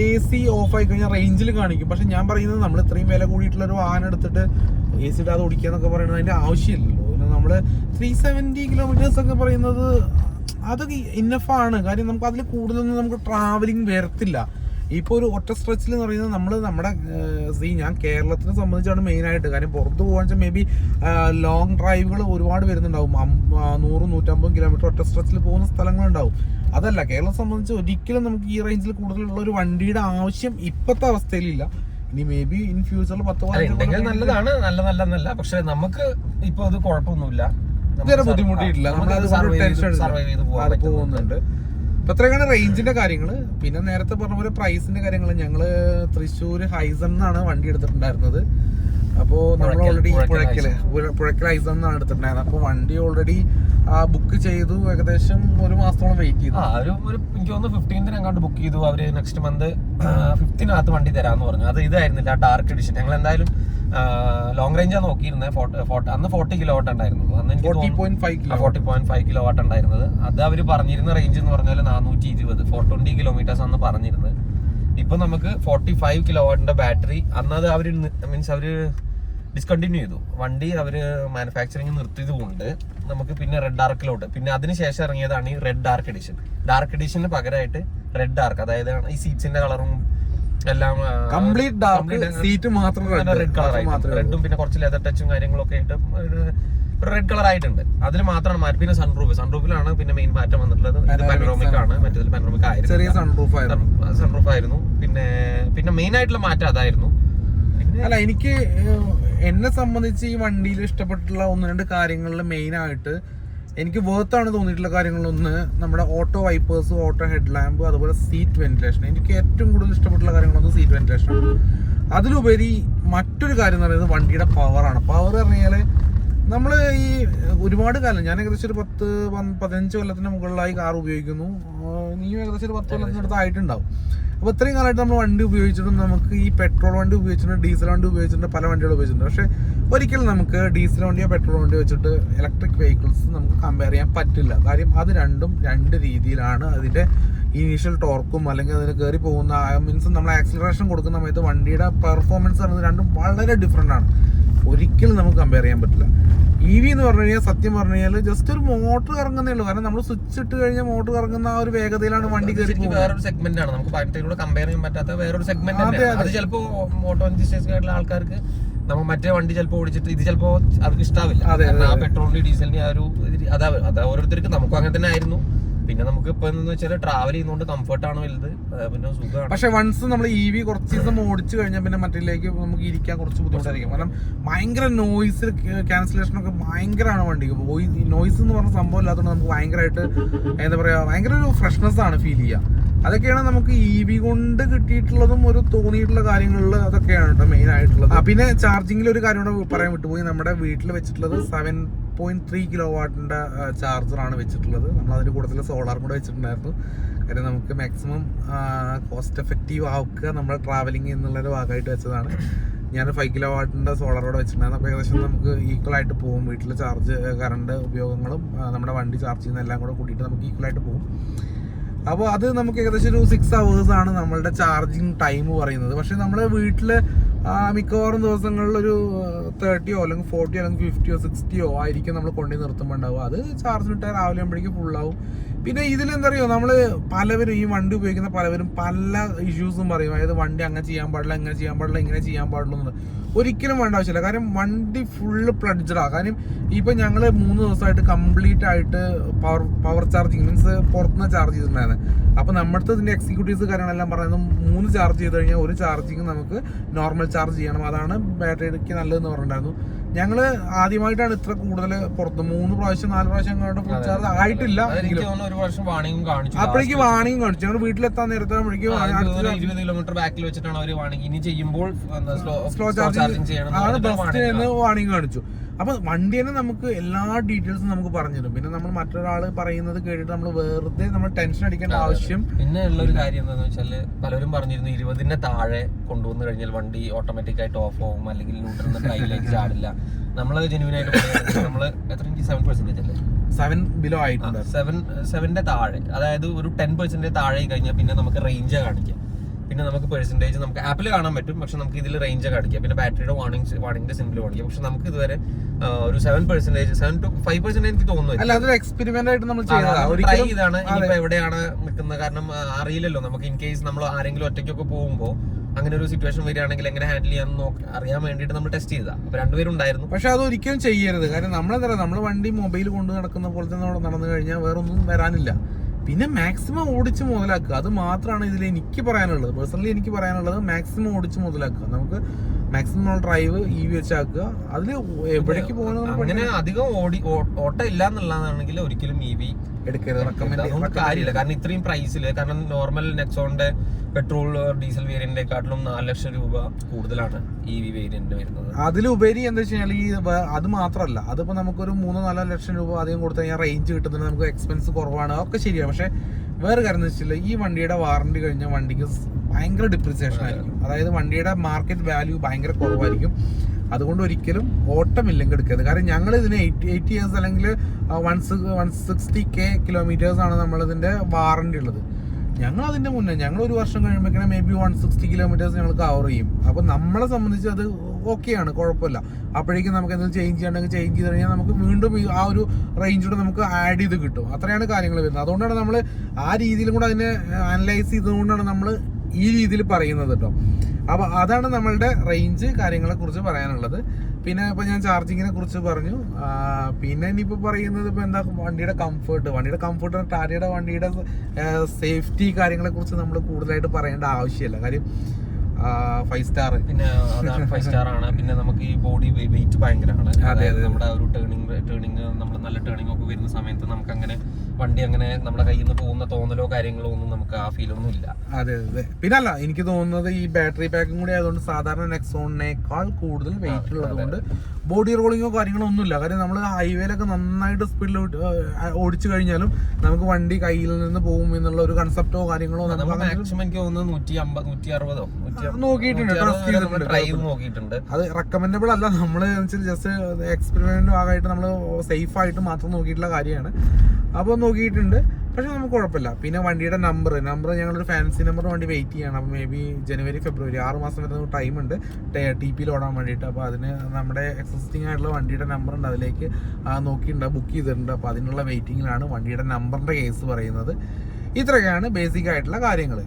എ സി ഓഫ് ആയി കഴിഞ്ഞാൽ റേഞ്ചിൽ കാണിക്കും. പക്ഷെ ഞാൻ പറയുന്നത് നമ്മൾ ഇത്രയും വില കൂടിയിട്ടുള്ള ഒരു വാഹനം എടുത്തിട്ട് എ സി ഇടാതെ ഓടിക്കുക എന്നൊക്കെ പറയുന്നത് അതിന്റെ ആവശ്യമില്ലല്ലോ. പിന്നെ നമ്മൾ ത്രീ സെവന്റി കിലോമീറ്റേഴ്സ് ഒക്കെ പറയുന്നത് അതൊക്കെ ഇന്നഫാണ് കാര്യം നമുക്ക് അതിൽ കൂടുതലൊന്നും നമുക്ക് ട്രാവലിംഗ് വരത്തില്ല. ഇപ്പോൾ ഒരു ഒറ്റ സ്ട്രെച്ചിൽ എന്ന് പറയുന്നത് നമ്മൾ നമ്മുടെ സീ ഞാൻ കേരളത്തിനെ സംബന്ധിച്ചാണ് മെയിനായിട്ട് കാരണം കാര്യം പുറത്ത് പോകാൻ വെച്ചാൽ മേ ബി ലോങ് ഡ്രൈവുകൾ ഒരുപാട് വരുന്നുണ്ടാവും. നൂറ് നൂറ്റമ്പത് കിലോമീറ്റർ ഒറ്റ സ്ട്രെച്ചിൽ പോകുന്ന സ്ഥലങ്ങളുണ്ടാവും. അതല്ല കേരളം സംബന്ധിച്ച് ഒരിക്കലും നമുക്ക് ഈ റേഞ്ചിൽ കൂടുതലുള്ള ഒരു വണ്ടിയുടെ ആവശ്യം ഇപ്പോഴത്തെ അവസ്ഥയിലില്ല ഇനി മേ ബി ഇൻ ഫ്യൂച്ചറിൽ പത്ത് നല്ലതാണ്. നല്ല നല്ല നല്ല പക്ഷെ നമുക്ക് ഇപ്പോൾ അത് കുഴപ്പമൊന്നുമില്ല. ഇതുവരെ ബുദ്ധിമുട്ടിയിട്ടില്ല. നമ്മൾ അത് സർവൈവ് ചെയ്ത്. പോകുന്നുണ്ട്. അപ്പൊ അത്രയൊക്കെയാണ് റേഞ്ചിന്റെ കാര്യങ്ങൾ പിന്നെ നേരത്തെ പറഞ്ഞ പോലെ പ്രൈസിന്റെ കാര്യങ്ങൾ ഞങ്ങൾ തൃശ്ശൂർ ഹൈസൺ എന്നാണ് വണ്ടി എടുത്തിട്ടുണ്ടായിരുന്നത്. അപ്പോ നമ്മൾ ഓൾറെഡി പുഴയ്ക്കൽ പുഴയ്ക്കൽ ഹൈസൺ എന്നാണ് എടുത്തിട്ടുണ്ടായിരുന്നത്. അപ്പൊ വണ്ടി ഓൾറെഡി ബുക്ക് ചെയ്തു. ഏകദേശം ഒരു മാസത്തോളം വെയിറ്റ് ചെയ്തു. ഒരു ഒരു എനിക്ക് തോന്നുന്നു ഫിഫ്റ്റീൻത്തിന് അങ്ങോട്ട് ബുക്ക് ചെയ്തു. അവർ നെക്സ്റ്റ് മന്ത് ഫിഫ്റ്റീനകത്ത് വണ്ടി തരാന്ന് പറഞ്ഞു. അത് ഇതായിരുന്നില്ല ഡാർക്ക് എഡിഷൻ ഞങ്ങൾ എന്തായാലും ലോങ് റേഞ്ചാ നോക്കിയിരുന്നത് ഫോർട്ടി അന്ന് ഫോർട്ടി കിലോ വാട്ട് ഉണ്ടായിരുന്നു. അന്ന് എനിക്ക് forty point five kilo forty point five kilo watt ഉണ്ടായിരുന്നത്. അത് അവർ പറഞ്ഞിരുന്ന റേഞ്ച് എന്ന് പറഞ്ഞാൽ നാനൂറ്റി ഇരുപത് ഫോർ ട്വന്റി കിലോമീറ്റേഴ്സ് അന്ന് പറഞ്ഞിരുന്നത്. ഇപ്പൊ നമുക്ക് ഫോർട്ടി ഫൈവ് കിലോ വാട്ടിന്റെ ബാറ്ററി അന്ന് അത് അവർ മീൻസ് അവർ ഡിസ്കണ്ടിന്യൂ ചെയ്തു. വണ്ടി അവർ മാനുഫാക്ചറിങ് നിർത്തിയത് കൊണ്ട് നമുക്ക് പിന്നെ റെഡ് ഡാർക്കിലോട്ട് പിന്നെ അതിനുശേഷം ഇറങ്ങിയതാണ് ഈ റെഡ് ഡാർക്ക് എഡിഷൻ ഡാർക്ക് എഡിഷന് പകരമായിട്ട് റെഡ് ഡാർക്ക് അതായത് ഈ സീറ്റ്സിന്റെ കളറും എല്ലാം കംപ്ലീറ്റ് ഡാർക്ക് സീറ്റ് മാത്രം റെഡ് കളർ റെഡും പിന്നെ കുറച്ച് ലെതർ ടച്ചും കാര്യങ്ങളൊക്കെ ആയിട്ട് റെഡ് കളർ ആയിട്ടുണ്ട്. അതിൽ മാത്രമാണ് മാറ്റം. പിന്നെ സൺറൂഫ് സൺറൂഫിലാണ് പിന്നെ മെയിൻ മാറ്റം വന്നിട്ടുള്ളത്. ഇത് പാനറോമിക് ആണ്. മറ്റേതിൽ പാനറോമിക് ചെറിയ സൺറൂഫ് ആയിരുന്നു. സൺറൂഫ് ആയിരുന്നു. പിന്നെ പിന്നെ മെയിൻ ആയിട്ടുള്ള മാറ്റം അതായിരുന്നു. അല്ല എനിക്ക് എന്നെ സംബന്ധിച്ച് ഈ വണ്ടിയിൽ ഇഷ്ടപ്പെട്ടുള്ള ഒന്ന് രണ്ട് കാര്യങ്ങളിൽ മെയിൻ ആയിട്ട് എനിക്ക് വേർത്ത് ആണ് തോന്നിയിട്ടുള്ള കാര്യങ്ങളൊന്ന് നമ്മുടെ auto wipers auto head lamp അതുപോലെ സീറ്റ് വെന്റിലേഷൻ എനിക്ക് ഏറ്റവും കൂടുതൽ ഇഷ്ടപ്പെട്ടുള്ള കാര്യങ്ങളൊന്ന് സീറ്റ് വെന്റിലേഷൻ അതിലുപരി മറ്റൊരു കാര്യം എന്ന് പറയുന്നത് വണ്ടിയുടെ പവറാണ് പവർ പറഞ്ഞാൽ നമ്മൾ ഈ ഒരുപാട് കാലം ഞാൻ ഏകദേശം ഒരു പത്ത് പതിനഞ്ച് കൊല്ലത്തിന് മുകളിലായി കാർ ഉപയോഗിക്കുന്നു. നീയും ഏകദേശം ഒരു പത്ത് കൊല്ലത്തിനടുത്ത് ആയിട്ടുണ്ടാവും. അപ്പോൾ ഇത്രയും കാലമായിട്ട് നമ്മൾ വണ്ടി ഉപയോഗിച്ചിട്ടും നമുക്ക് ഈ പെട്രോൾ വണ്ടി ഉപയോഗിച്ചിട്ടുണ്ട് ഡീസൽ വണ്ടി ഉപയോഗിച്ചിട്ടുണ്ട് പല വണ്ടികൾ ഉപയോഗിച്ചിട്ടുണ്ട്. പക്ഷേ ഒരിക്കലും നമുക്ക് ഡീസൽ വണ്ടിയോ പെട്രോൾ വണ്ടിയോ വെച്ചിട്ട് ഇലക്ട്രിക് വെഹിക്കിൾസ് നമുക്ക് കമ്പയർ ചെയ്യാൻ പറ്റില്ല. കാര്യം അത് രണ്ടും രണ്ട് രീതിയിലാണ് അതിന്റെ ഇനീഷ്യൽ ടോർക്കും അല്ലെങ്കിൽ അതിന് കയറി പോകുന്ന മീൻസ് നമ്മൾ ആക്സിലറേഷൻ കൊടുക്കുന്ന സമയത്ത് വണ്ടിയുടെ പെർഫോമൻസ് പറയുന്നത് രണ്ടും വളരെ ഡിഫറെന്റ് ആണ്. ഒരിക്കലും നമുക്ക് കമ്പയർ ചെയ്യാൻ പറ്റില്ല. ഇ വി എന്ന് പറഞ്ഞു കഴിഞ്ഞാൽ സത്യം പറഞ്ഞു കഴിഞ്ഞാൽ ജസ്റ്റ് ഒരു മോട്ടർ ഇറങ്ങുന്നേ ഉള്ളൂ. കാരണം നമ്മൾ സ്വിച്ച് ഇട്ട് കഴിഞ്ഞാൽ മോട്ടർ ഇറങ്ങുന്ന ആ ഒരു വേഗതയിലാണ് വണ്ടി കയറി വേറൊരു സെഗ്മെന്റ് ആണ്. നമുക്ക് ബാറ്ററിയോട് കമ്പയർ ചെയ്യാൻ പറ്റാത്ത വേറൊരു സെഗ്മെന്റ് അത് തന്നെയാണ്. അതെ. അത്. ചിലപ്പോ ഓട്ടോ ആയിട്ടുള്ള ആൾക്കാർക്ക് നമ്മൾ മറ്റേ വണ്ടി ചിലപ്പോൾ ഓടിച്ചിട്ട് ഇത് ചിലപ്പോൾ അവർക്ക് ഇഷ്ടാവില്ല. അതെ, ആ ഡീസലിന്റെ ആ ഒരു അതാ ഓരോരുത്തർക്ക് നമുക്കും അങ്ങനെ തന്നെ ആയിരുന്നു. പിന്നെ നമുക്ക് ഇപ്പൊ വെച്ചാൽ ട്രാവൽ ചെയ്യുന്നോണ്ട് കംഫർട്ട് ആണ് വലുത് പിന്നെ സുഖമാണ് പക്ഷെ വൺസ് നമ്മൾ ഇ വി കുറച്ച് ദിവസം ഓടിച്ചു കഴിഞ്ഞാൽ പിന്നെ മറ്റിലേക്ക് നമുക്ക് ഇരിക്കാൻ കുറച്ച് ബുദ്ധിമുട്ടായിരിക്കും. കാരണം ഭയങ്കര നോയിസ് ക്യാൻസലേഷൻ ഒക്കെ ഭയങ്കരമാണ് വണ്ടിക്ക്. നോയിസ് എന്ന് പറഞ്ഞ സംഭവം ഇല്ലാത്തതുകൊണ്ട് നമുക്ക് ഭയങ്കരമായിട്ട് എന്താ പറയാ ഭയങ്കര ഒരു ഫ്രഷ്നെസ് ആണ് ഫീൽ ചെയ്യുക അതൊക്കെയാണ് നമുക്ക് ഇ വി കൊണ്ട് കിട്ടിയിട്ടുള്ളതും ഒരു തോന്നിയിട്ടുള്ള കാര്യങ്ങളിൽ അതൊക്കെയാണ് കേട്ടോ മെയിൻ ആയിട്ടുള്ളത്. പിന്നെ ചാർജിങ്ങിൽ ഒരു കാര്യം കൂടെ പറയാൻ വിട്ടുപോയി. നമ്മുടെ വീട്ടിൽ വെച്ചിട്ടുള്ളത് സെവൻ പോയിന്റ് ത്രീ കിലോ വാട്ടിന്റെ ചാർജറാണ് വെച്ചിട്ടുള്ളത്. നമ്മൾ അതിന് കൂടുതൽ സോളാർ കൂടെ വെച്ചിട്ടുണ്ടായിരുന്നു. കാര്യം നമുക്ക് മാക്സിമം കോസ്റ്റ് എഫക്റ്റീവ് ആക്കുക നമ്മുടെ ട്രാവലിംഗ് എന്നുള്ളൊരു ഭാഗമായിട്ട് വെച്ചതാണ്. ഞാൻ ഫൈവ് കിലോ വാട്ടിന്റെ സോളറോടെ വെച്ചിട്ടുണ്ടായിരുന്നു. അപ്പോൾ ഏകദേശം നമുക്ക് ഈക്വൽ ആയിട്ട് പോകും വീട്ടിലെ ചാർജ് കറണ്ട് ഉപയോഗങ്ങളും നമ്മുടെ വണ്ടി ചാർജ് ചെയ്യുന്ന എല്ലാം കൂടെ കൂട്ടിയിട്ട് നമുക്ക് ഈക്വൽ ആയിട്ട് പോകും അപ്പോൾ അത് നമുക്ക് ഏകദേശം ഒരു സിക്സ് അവേഴ്സ് ആണ് നമ്മളുടെ ചാർജിങ് ടൈം പറയുന്നത്. പക്ഷേ നമ്മുടെ വീട്ടിൽ മിക്കവാറും ദിവസങ്ങളിൽ ഒരു തേർട്ടിയോ അല്ലെങ്കിൽ ഫോർട്ടിയോ അല്ലെങ്കിൽ ഫിഫ്റ്റിയോ സിക്സ്റ്റിയോ ആയിരിക്കും നമ്മൾ കൊണ്ടുപോയി നിർത്തുമ്പോൾ ഉണ്ടാവുക അത് ചാർജ് ഇട്ടാൽ രാവിലെ ആകുമ്പോഴേക്കും ഫുള്ളാവും പിന്നെ അറിയോ നമ്മൾ പലവരും ഈ വണ്ടി ഉപയോഗിക്കുന്ന പലവരും പല ഇഷ്യൂസും പറയും. അതായത് വണ്ടി അങ്ങനെ ചെയ്യാൻ പാടില്ല ഇങ്ങനെ ചെയ്യാൻ പാടില്ല ഇങ്ങനെ ചെയ്യാൻ പാടില്ല എന്നുള്ളത് ഒരിക്കലും വേണ്ട ആവശ്യമില്ല. കാരണം വണ്ടി ഫുള്ള് പ്ലഡ്ജഡാ കാര്യം ഇപ്പൊ ഞങ്ങൾ മൂന്ന് ദിവസമായിട്ട് കംപ്ലീറ്റ് ആയിട്ട് പവർ പവർ ചാർജിങ് മീൻസ് പുറത്തുനിന്ന് ചാർജ് ചെയ്തിട്ടുണ്ടായിരുന്നു. അപ്പൊ നമ്മുടെ ഇതിന്റെ എക്സിക്യൂട്ടീവ്സ് കാര്യങ്ങളെല്ലാം പറയുന്നത് മൂന്ന് ചാർജ് ചെയ്ത് കഴിഞ്ഞാൽ ഒരു ചാർജിങ് നമുക്ക് നോർമൽ ചാർജ് ചെയ്യണം. അതാണ് ബാറ്ററിക്ക് നല്ലതെന്ന് പറഞ്ഞിട്ടുണ്ടായിരുന്നു. ഞങ്ങൾ ആദ്യമായിട്ടാണ് ഇത്ര കൂടുതൽ പുറത്ത് മൂന്ന് പ്രാവശ്യം നാല് പ്രാവശ്യം കണ്ട് ഫുൾ ചാർജ് ആയിട്ടില്ല. അപ്പോഴേക്ക് വാണിംഗ് കാണിച്ചു. ഞങ്ങൾ വീട്ടിലെത്താൻ നേരത്തെ ഇരുപത് കിലോമീറ്റർ ബാക്കിൽ വെച്ചിട്ടാണ് അവർ വാണിംഗ്. ഇനി ചെയ്യുമ്പോൾ സ്ലോ ചാർജിംഗ് ചാർജിങ് ചെയ്യണം ആണ് വാണിംഗ് കാണിച്ചു. അപ്പൊ വണ്ടി തന്നെ നമുക്ക് എല്ലാ ഡീറ്റെയിൽസും നമുക്ക് പറഞ്ഞു തരും. പിന്നെ നമ്മൾ മറ്റൊരാൾ പറയുന്നത് കേട്ടിട്ട് നമ്മൾ വെറുതെ നമ്മൾ ടെൻഷൻ അടിക്കേണ്ട ആവശ്യം പിന്നെ ഉള്ള ഒരു കാര്യം എന്താണെന്ന് വെച്ചാൽ പലരും പറഞ്ഞിരുന്നു ഇരുപതിന്റെ താഴെ കൊണ്ടുവന്നു കഴിഞ്ഞാൽ വണ്ടി ഓട്ടോമാറ്റിക് ആയിട്ട് ഓഫ് ആവും അല്ലെങ്കിൽ ന്യൂട്രൽ ഡ്രൈവിലേക്ക് ചാടില്ല. നമ്മളത് ജെനുവിൻ ആയിട്ട് നമ്മൾ എത്ര സെവൻ പെർസെന്റേജ് അല്ലേ? സെവൻ ബിലോ ആയിട്ടുണ്ട് സെവൻ സെവന്റെ താഴെ. അതായത് ഒരു ടെൻ പെർസെന്റേജ് താഴെ കഴിഞ്ഞാൽ പിന്നെ നമുക്ക് റേഞ്ച് കാണിക്കാം. പിന്നെ നമുക്ക് പെർസെന്റേജ് നമുക്ക് ആപ്പിൽ കാണാൻ പറ്റും. പക്ഷെ നമുക്ക് ഇതിൽ റേഞ്ച് കാണിക്കാം പിന്നെ ബാറ്ററിയുടെ വാണിംഗ് വാണിംഗിന്റെ സിമ്പിൾ കാണിക്കാം പക്ഷെ നമുക്ക് ഇതുവരെ ഒരു seven percentage seven two five percent എനിക്ക് തോന്നുന്നു അല്ല അതൊരു എക്സ്പെരിമെന്റ് ആയിട്ട് നമ്മൾ ട്രൈ ഇതാണ് ഇനിയിപ്പോ എവിടെയാണ് നിൽക്കുന്നത്? കാരണം അറിയില്ലല്ലോ. നമുക്ക് ഇൻ കേസ് നമ്മൾ ആരെങ്കിലും ഒറ്റയ്ക്കൊക്കെ പോകുമ്പോൾ അങ്ങനെ ഒരു സിറ്റുവേഷൻ വരികയാണെങ്കിൽ എങ്ങനെ ഹാൻഡിൽ ചെയ്യാന്ന് നോക്കി അറിയാൻ വേണ്ടിയിട്ട് നമ്മൾ ടെസ്റ്റ് ചെയ്താ അപ്പൊ രണ്ടുപേരും ഉണ്ടായിരുന്നു പക്ഷെ അത് ഒരിക്കലും ചെയ്യരുത്. കാരണം നമ്മളെന്താ പറയുക നമ്മൾ വണ്ടി മൊബൈൽ കൊണ്ട് നടക്കുന്ന പോലെ തന്നെ നടന്നു കഴിഞ്ഞാൽ വേറെ ഒന്നും വരാനില്ല. പിന്നെ മാക്സിമം ഓടിച്ച് മുതലാക്കുക. അത് മാത്രമാണ് ഇതിൽ എനിക്ക് പറയാനുള്ളത്. പേഴ്സണലി എനിക്ക് പറയാനുള്ളത് മാക്സിമം ഓടിച്ച് മുതലാക്കുക. നമുക്ക് മാക്സിമം ഡ്രൈവ് ഇ വി വെച്ചാക്കുക അതിൽ എവിടേക്ക് പോകണം അങ്ങനെ അധികം ഓടി ഓട്ടം ഇല്ല എന്നുള്ളതാണെങ്കിൽ ഒരിക്കലും ഇ വി എടുക്കരുത് റെക്കമെൻഡ് അതുകൊണ്ട് കാര്യമില്ല. കാരണം ഇത്രയും പ്രൈസിൽ കാരണം നോർമൽ നെക്സോണിന്റെ പെട്രോൾ ഡീസൽ വേരിയന്റിനെക്കാട്ടിലും നാല് ലക്ഷം രൂപ കൂടുതലാണ് ഇ വി വേരിയന്റ് വരുന്നത്. അതിലുപരി എന്താ വെച്ച് കഴിഞ്ഞാൽ ഈ അത് മാത്രമല്ല അതിപ്പോ നമുക്കൊരു മൂന്നോ നാലോ ലക്ഷം രൂപ അധികം കൊടുത്തു കഴിഞ്ഞാൽ റേഞ്ച് കിട്ടുന്നുണ്ട്. നമുക്ക് എക്സ്പെൻസ് കുറവാണ്. ഒക്കെ ശരിയാണ് പക്ഷെ വേറെ കാര്യം എന്ന് വെച്ചാൽ ഈ വണ്ടിയുടെ വാറണ്ടി കഴിഞ്ഞ വണ്ടിക്ക് ഭയങ്കര ഡിപ്രിസിയേഷൻ ആയിരിക്കും. അതായത് വണ്ടിയുടെ മാർക്കറ്റ് വാല്യൂ ഭയങ്കര കുറവായിരിക്കും. അതുകൊണ്ട് ഒരിക്കലും ഓട്ടമില്ലെങ്കിൽ എടുക്കരുത്. കാരണം ഞങ്ങൾ ഇതിന് എയ്റ്റ് എയ്റ്റ് ഇയേഴ്സ് അല്ലെങ്കിൽ one one sixty K kilometres ആണ് നമ്മളിതിന്റെ വാറണ്ടി ഉള്ളത്. ഞങ്ങൾ അതിന്റെ മുന്നേ ഞങ്ങൾ ഒരു വർഷം കഴിയുമ്പോഴേക്കും maybe one sixty kilometres ഞങ്ങൾ കവർ ചെയ്യും. അപ്പോൾ നമ്മളെ സംബന്ധിച്ച് അത് ഓക്കെയാണ് കുഴപ്പമില്ല. അപ്പോഴേക്കും നമുക്ക് എന്തെങ്കിലും ചേഞ്ച് ചെയ്യണമെങ്കിൽ ചേഞ്ച് ചെയ്ത് കഴിഞ്ഞാൽ നമുക്ക് വീണ്ടും ആ ഒരു റേഞ്ചൂടെ നമുക്ക് ആഡ് ചെയ്ത് കിട്ടും. അത്രയാണ് കാര്യങ്ങൾ വരുന്നത്. അതുകൊണ്ടാണ് നമ്മൾ ആ രീതിയിലും കൂടെ അതിനെ അനലൈസ് ചെയ്തുകൊണ്ടാണ് നമ്മൾ ഈ രീതിയിൽ പറയുന്നത് കേട്ടോ അപ്പോൾ അതാണ് നമ്മളുടെ റേഞ്ച് കാര്യങ്ങളെ കുറിച്ച് പറയാനുള്ളത്. പിന്നെ ഇപ്പൊ ഞാൻ ചാർജിങ്ങിനെ കുറിച്ച് പറഞ്ഞു. പിന്നെ ഇനിയിപ്പോ പറയുന്നത് ഇപ്പൊ എന്താ വണ്ടിയുടെ കംഫർട്ട് വണ്ടിയുടെ കംഫർട്ട് ടാറ്റയുടെ വണ്ടിയുടെ സേഫ്റ്റി കാര്യങ്ങളെ കുറിച്ച് നമ്മൾ കൂടുതലായിട്ട് പറയേണ്ട ആവശ്യമില്ല. കാര്യം ഫൈവ് സ്റ്റാർ പിന്നെ ഫൈവ് സ്റ്റാർ ആണ്. പിന്നെ നമുക്ക് ഈ ബോഡി വെയിറ്റ് ഭയങ്കരമാണ്. അതായത്. നമ്മുടെ ഒരു ടേണിംഗ് ടേണിംഗ് നമ്മൾ നല്ല ടേണിംഗ് ഒക്കെ വരുന്ന സമയത്ത് നമുക്ക് അങ്ങനെ വണ്ടി അങ്ങനെ നമ്മുടെ കയ്യിൽ നിന്ന് പോകുന്ന തോന്നലോ കാര്യങ്ങളോ ഒന്നും നമുക്ക് ആ ഫീൽ ഒന്നും ഇല്ല. അതെ അതെ. പിന്നെ അല്ല എനിക്ക് തോന്നുന്നത് ഈ ബാറ്ററി പാക്കും കൂടി ആയതുകൊണ്ട് സാധാരണ നെക്സോണിനേക്കാൾ കൂടുതൽ വെയിറ്റ് ഉള്ളത് കൊണ്ട് ബോഡി റോളിങ്ങോ കാര്യങ്ങളോ ഒന്നുമില്ല. കാര്യം നമ്മൾ ഹൈവേയിലൊക്കെ നന്നായിട്ട് സ്പീഡിൽ ഓടിച്ചു കഴിഞ്ഞാലും നമുക്ക് വണ്ടി കയ്യിൽ നിന്ന് പോകും എന്നുള്ള ഒരു കൺസെപ്റ്റോ കാര്യങ്ങളോ നമുക്ക് നമ്മൾ അങ്ങനെ മാക്സിമം എനിക്ക് തോന്നുന്നു നൂറ്റി അമ്പത് നൂറ്റി അറുപതോ നോക്കിയിട്ടുണ്ട്, ചെയ്തിട്ടുണ്ട്. ഡ്രൈവ് നോക്കിയിട്ടുണ്ട്. അത് റെക്കമെൻഡബിൾ അല്ല. നമ്മൾ ജസ്റ്റ് എക്സ്പെരിമെന്റ് ഭാഗമായിട്ട് നമ്മൾ സേഫ് ആയിട്ട് മാത്രം നോക്കിയിട്ടുള്ള കാര്യമാണ്. അപ്പോൾ നോക്കിയിട്ടുണ്ട്. പക്ഷെ നമുക്ക് കുഴപ്പമില്ല. പിന്നെ വണ്ടിയുടെ നമ്പർ നമ്പർ ഞങ്ങളൊരു ഫാൻസി നമ്പർ വണ്ടി വെയിറ്റ് ചെയ്യണം. അപ്പോൾ മേ ബി ജനുവരി ഫെബ്രുവരി ആറ് മാസം വരുന്ന ടൈം ഉണ്ട്. ടി പിയിൽ ഓടാൻ വേണ്ടിയിട്ട്. അപ്പോൾ അതിന് നമ്മുടെ എക്സിസ്റ്റിംഗ് ആയിട്ടുള്ള വണ്ടിയുടെ നമ്പർ ഉണ്ട്. അതിലേക്ക് നോക്കിയിട്ടുണ്ട് ബുക്ക് ചെയ്തിട്ടുണ്ട്. അപ്പോൾ അതിനുള്ള വെയിറ്റിങ്ങിലാണ് വണ്ടിയുടെ നമ്പറിന്റെ കേസ് പറയുന്നത്. ഇത്രയൊക്കെയാണ് ബേസിക് ആയിട്ടുള്ള കാര്യങ്ങൾ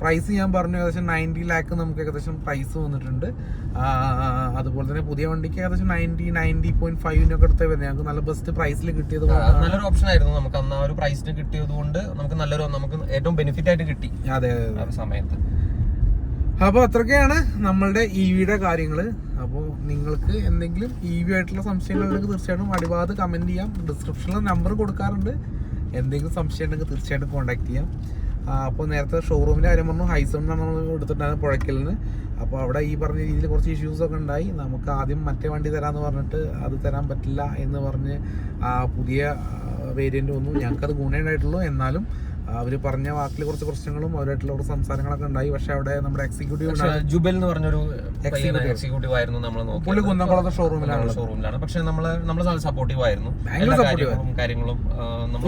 പ്രൈസ് ഞാൻ പറഞ്ഞു ഏകദേശം നയന്റി ലാക്ക് നമുക്ക് ഏകദേശം പ്രൈസ് വന്നിട്ടുണ്ട്. അതുപോലെ തന്നെ പുതിയ വണ്ടിക്ക് ഏകദേശം നയന്റി നയന്റി പോയിന്റ് ഫൈവിനൊക്കെ അടുത്ത് വരുന്നത് ഞങ്ങൾക്ക് നല്ല ബെസ്റ്റ് പ്രൈസിൽ കിട്ടിയത് നല്ലൊരു ഓപ്ഷൻ ആയിരുന്നു നമുക്ക് അന്ന് ആ ഒരു പ്രൈസിന് കിട്ടിയത് കൊണ്ട് നമുക്ക് നല്ലൊരു നമുക്ക് ഏറ്റവും ബെനിഫിറ്റ് ആയിട്ട് കിട്ടി അതെ സമയത്ത്. അപ്പോൾ അത്രയൊക്കെയാണ് നമ്മളുടെ ഇ വിയുടെ കാര്യങ്ങൾ അപ്പോൾ നിങ്ങൾക്ക് എന്തെങ്കിലും ഇ വി ആയിട്ടുള്ള സംശയങ്ങളുണ്ടെങ്കിൽ തീർച്ചയായിട്ടും അടിവാദ് കമന്റ് ചെയ്യാം. ഡിസ്ക്രിപ്ഷനിൽ നമ്പർ കൊടുക്കാറുണ്ട്. എന്തെങ്കിലും സംശയം ഉണ്ടെങ്കിൽ തീർച്ചയായിട്ടും കോൺടാക്ട് ചെയ്യാം. അപ്പോൾ നേരത്തെ ഷോറൂമിന്റെ കാര്യം പറഞ്ഞു ഹൈസോണിനാണ് നമ്മൾ എടുത്തിട്ടുണ്ടായിരുന്നത് പുഴയ്ക്കൽ നിന്ന് അപ്പോൾ അവിടെ ഈ പറഞ്ഞ രീതിയിൽ കുറച്ച് ഇഷ്യൂസ് ഒക്കെ ഉണ്ടായി. നമുക്ക് ആദ്യം മറ്റേ വണ്ടി തരാമെന്ന് പറഞ്ഞിട്ട് അത് തരാൻ പറ്റില്ല എന്ന് പറഞ്ഞ് പുതിയ വേരിയന്റ് വന്നു. ഞങ്ങൾക്കത് ഗുണേ ഗുണേണ്ടായിട്ടുള്ളൂ എന്നാലും അവർ പറഞ്ഞ വാക്കിൽ കുറച്ച് പ്രശ്നങ്ങളും അവരായിട്ടുള്ള കുറച്ച് സംസാരങ്ങളൊക്കെ ഉണ്ടായി. പക്ഷെ അവിടെ നമ്മുടെ എക്സിക്യൂട്ടീവ് ജുബൽ എന്ന് പറഞ്ഞൊരു. എക്സിക്യൂട്ടീവ് ആയിരുന്നു നമ്മൾ പുള്ളി കുന്നംകുളത്തെ ഷോറൂമിലാണ് ഷോറൂമിലാണ് പക്ഷെ നമ്മൾ നമ്മൾ സപ്പോർട്ടീവ് ആയിരുന്നു. കാര്യങ്ങളും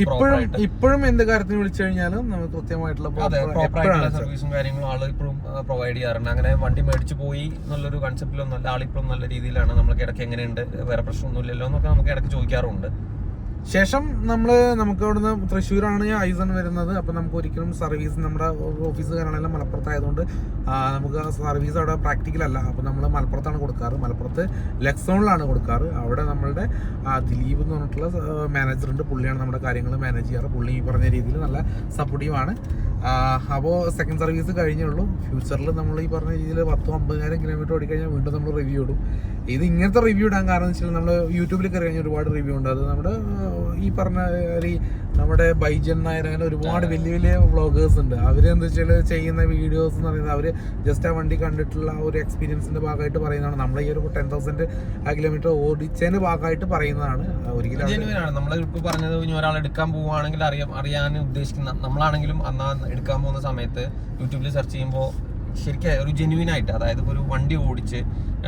ഇപ്പോഴും ഇപ്പോഴും എന്ത് കാര്യത്തിന് വിളിച്ചു കഴിഞ്ഞാലും നമുക്ക് കൃത്യമായിട്ടുള്ള സർവീസും കാര്യങ്ങളും ആൾ ഇപ്പോഴും പ്രൊവൈഡ് ചെയ്യാറുണ്ട്. അങ്ങനെ വണ്ടി മേടിച്ചു പോയി എന്നുള്ളൊരു കൺസെപ്റ്റിലൊന്നും അല്ല ആളിപ്പോഴും നല്ല രീതിയിലാണ്. നമ്മൾക്ക് ഇടയ്ക്ക് എങ്ങനെയുണ്ട്? വേറെ പ്രശ്നമൊന്നുമില്ലല്ലോ എന്നൊക്കെ നമുക്ക് ഇടയ്ക്ക് ചോദിക്കാറുണ്ട്. ശേഷം നമ്മൾ നമുക്ക് അവിടുന്ന് തൃശ്ശൂരാണ് ഐസൺ വരുന്നത്. അപ്പം നമുക്ക് ഒരിക്കലും സർവീസ് നമ്മുടെ ഓഫീസുകാരാണെങ്കിലും മലപ്പുറത്തായതുകൊണ്ട് നമുക്ക് സർവീസ് അവിടെ പ്രാക്ടിക്കൽ അല്ല. അപ്പം നമ്മൾ മലപ്പുറത്താണ് കൊടുക്കാറ്. മലപ്പുറത്ത് ലെക്സോണിലാണ് കൊടുക്കാറ്. അവിടെ നമ്മളുടെ ദിലീപ് എന്ന് പറഞ്ഞിട്ടുള്ള മാനേജറുണ്ട് പുള്ളിയാണ് നമ്മുടെ കാര്യങ്ങൾ മാനേജ് ചെയ്യാറ്. പുള്ളി ഈ പറഞ്ഞ രീതിയിൽ നല്ല സപ്പോർട്ടീവാണ് അപ്പോൾ സെക്കൻഡ് സർവീസ് കഴിഞ്ഞുള്ളൂ. ഫ്യൂച്ചറിൽ നമ്മൾ ഈ പറഞ്ഞ രീതിയിൽ പത്തോ അമ്പതിനായിരം കിലോമീറ്റർ ഓടിക്കഴിഞ്ഞാൽ വീണ്ടും നമ്മൾ റിവ്യൂ ഇടും. ഇത് ഇങ്ങനത്തെ റിവ്യൂ ഇടാൻ കാരണം വെച്ചാൽ നമ്മൾ യൂട്യൂബിൽ കയറി കഴിഞ്ഞാൽ ഒരുപാട് റിവ്യൂ ഉണ്ട്. അത് നമ്മുടെ ഈ പറഞ്ഞ ഈ നമ്മുടെ ബൈജൻ നായർ അങ്ങനെ ഒരുപാട് വലിയ വലിയ വ്ളോഗേഴ്സ് ഉണ്ട്. അവരെന്താ വെച്ചാൽ ചെയ്യുന്ന വീഡിയോസ് എന്ന് പറയുന്നത് അവർ ജസ്റ്റ് ആ വണ്ടി കണ്ടിട്ടുള്ള ആ ഒരു എക്സ്പീരിയൻസിന്റെ ഭാഗമായിട്ട് പറയുന്നതാണ്. നമ്മൾ ഈ ഒരു ടെൻ തൗസൻഡ് കിലോമീറ്റർ ഓടിച്ചതിന്റെ ഭാഗമായിട്ട് പറയുന്നതാണ്. ഒരിക്കലും നമ്മൾ ഇപ്പോൾ പറഞ്ഞത് ഇനി ഒരാൾ എടുക്കാൻ പോവുകയാണെങ്കിൽ അറിയാം അറിയാൻ ഉദ്ദേശിക്കുന്ന നമ്മളാണെങ്കിലും അന്നാ എടുക്കാൻ പോകുന്ന സമയത്ത് യൂട്യൂബിൽ സെർച്ച് ചെയ്യുമ്പോൾ ശരിക്കും ഒരു ജെനുവിൻ ആയിട്ട് അതായത് ഒരു വണ്ടി ഓടിച്ച്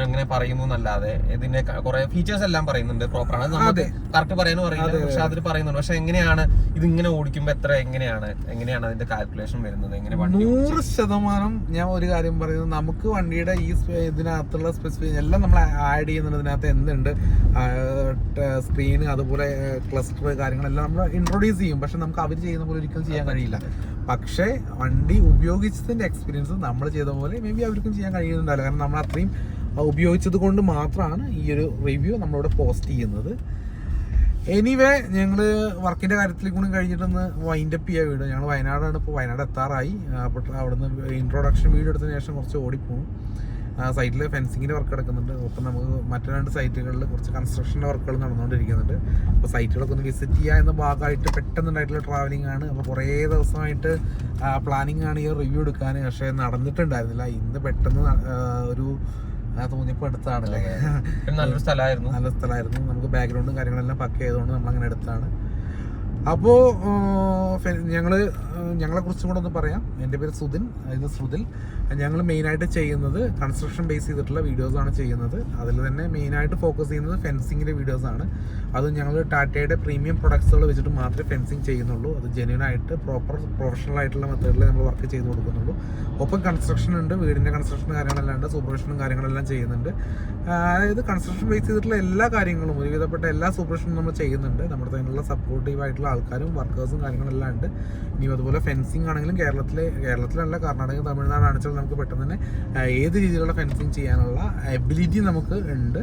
അങ്ങനെ പറയുന്നു എന്നല്ലാതെ ഇതിന്റെ കുറെ ഫീച്ചേഴ്സ് എല്ലാം പറയുന്നുണ്ട് പ്രോപ്പർ ആണ്. നമുക്ക് കറക്റ്റ് പറയാനും അറിയില്ല പക്ഷെ അതിൽ പറയുന്നുണ്ട്. പക്ഷെ എങ്ങനെയാണ് ഇത് ഇങ്ങനെ ഓടിക്കുമ്പോൾ എത്ര എങ്ങനെയാണ് എങ്ങനെയാണ് അതിന്റെ കാൽക്കുലേഷൻ വരുന്നത്? എങ്ങനെ നൂറ് ശതമാനം ഞാൻ ഒരു കാര്യം പറയുന്നത് നമുക്ക് വണ്ടിയുടെ ഈ ഇതിനകത്തുള്ള സ്പെസിഫിക്കേഷൻ എല്ലാം നമ്മൾ ആഡ് ചെയ്യുന്നതിനകത്ത് ഇതിനകത്ത് എന്തുണ്ട്? സ്ക്രീൻ അതുപോലെ ക്ലസ്റ്റർ കാര്യങ്ങളെല്ലാം നമ്മൾ ഇൻട്രൊഡ്യൂസ് ചെയ്യും. പക്ഷെ നമുക്ക് അവർ ചെയ്യുന്ന പോലെ ഒരിക്കലും ചെയ്യാൻ കഴിയില്ല. പക്ഷെ വണ്ടി ഉപയോഗിച്ചതിന്റെ എക്സ്പീരിയൻസ് നമ്മൾ ചെയ്ത പോലെ മേ ബി അവർക്കും ചെയ്യാൻ കഴിയുന്നുണ്ടല്ലോ കാരണം നമ്മൾ അത്രയും ഉപയോഗിച്ചത് കൊണ്ട് മാത്രമാണ് ഈ ഒരു റിവ്യൂ നമ്മളിവിടെ പോസ്റ്റ് ചെയ്യുന്നത്. എനിവേ ഞങ്ങൾ വർക്കിന്റെ കാര്യത്തിൽ കൂടി കഴിഞ്ഞിട്ടൊന്ന് വൈൻഡപ്പ് ചെയ്യാൻ വീട്. ഞങ്ങൾ വയനാടാണ് ഇപ്പോൾ വയനാട് എത്താറായി. അപ്പോൾ അവിടുന്ന് ഇൻട്രൊഡക്ഷൻ വീഡിയോ എടുത്തതിന് ശേഷം കുറച്ച് ഓടിപ്പോകും സൈറ്റിൽ ഫെൻസിങ്ങിന്റെ വർക്ക് നടക്കുന്നുണ്ട് ഒപ്പം നമുക്ക് മറ്റു രണ്ട് സൈറ്റുകളിൽ കുറച്ച് കൺസ്ട്രക്ഷന്റെ വർക്കുകൾ നടന്നുകൊണ്ടിരിക്കുന്നുണ്ട് അപ്പോൾ സൈറ്റുകളൊക്കെ ഒന്ന് വിസിറ്റ് ചെയ്യുക എന്ന ഭാഗമായിട്ട് പെട്ടെന്നുണ്ടായിട്ടുള്ള ട്രാവലിംഗ് ആണ്. അപ്പോൾ കുറേ ദിവസമായിട്ട് പ്ലാനിങ് ആണ് ഈ റിവ്യൂ എടുക്കാൻ പക്ഷേ നടന്നിട്ടുണ്ടായിരുന്നില്ല. ഇന്ന് പെട്ടെന്ന് ഒരു ആ, തോന്നിയപ്പോ എടുത്താണല്ലേ നല്ലൊരു സ്ഥലമായിരുന്നു. നല്ല സ്ഥലമായിരുന്നു. നമുക്ക് ബാക്ക്ഗ്രൗണ്ടും കാര്യങ്ങളെല്ലാം പക്ക ചെയ്തുകൊണ്ട് നമ്മൾ അങ്ങനെ എടുത്താണ് അപ്പോൾ ഞങ്ങൾ ഞങ്ങളെ കുറിച്ചും കൂടെ ഒന്ന് പറയാം. എന്റെ പേര് സുധിൻ. ഇത് ശ്രുതിൽ ഞങ്ങൾ മെയിനായിട്ട് ചെയ്യുന്നത് കൺസ്ട്രക്ഷൻ ബേസ് ചെയ്തിട്ടുള്ള വീഡിയോസാണ് ചെയ്യുന്നത്. അതിൽ തന്നെ മെയിനായിട്ട് ഫോക്കസ് ചെയ്യുന്നത് ഫെൻസിങ്ങിന്റെ വീഡിയോസാണ് അത് ഞങ്ങൾ ടാറ്റയുടെ പ്രീമിയം പ്രൊഡക്ട്സുകൾ വെച്ചിട്ട് മാത്രമേ ഫെൻസിങ് ചെയ്യുന്നുള്ളൂ. അത് ജെന്യൂൻ ആയിട്ട് പ്രോപ്പർ പ്രൊഫഷണൽ ആയിട്ടുള്ള മെത്തേഡിൽ നമ്മൾ വർക്ക് ചെയ്ത് കൊടുക്കുന്നുള്ളൂ. ഒപ്പം കൺസ്ട്രക്ഷൻ ഉണ്ട്. വീടിന്റെ കൺസ്ട്രക്ഷൻ കാര്യങ്ങളെല്ലാം ഉണ്ട്. സൂപ്പർവിഷനും കാര്യങ്ങളെല്ലാം ചെയ്യുന്നുണ്ട്. അതായത് കൺസ്ട്രക്ഷൻ ബേസ് ചെയ്തിട്ടുള്ള എല്ലാ കാര്യങ്ങളും ഒരുവിധപ്പെട്ട എല്ലാ സൂപ്പർവിഷനും നമ്മൾ ചെയ്യുന്നുണ്ട്. നമ്മുടെ തന്നെയുള്ള സപ്പോർട്ടീവ് ആയിട്ടുള്ള ആൾക്കാരും വർക്കേഴ്സും കാര്യങ്ങളെല്ലാം ഉണ്ട്. ഇനി അതുപോലെ ഫെൻസിങ് ആണെങ്കിലും കേരളത്തിലെ കേരളത്തിലല്ല കർണാടക തമിഴ്നാട് ആണെച്ചാൽ നമുക്ക് പെട്ടെന്ന് തന്നെ ഏത് രീതിയിലുള്ള ഫെൻസിങ് ചെയ്യാനുള്ള എബിലിറ്റി നമുക്ക് ഉണ്ട്.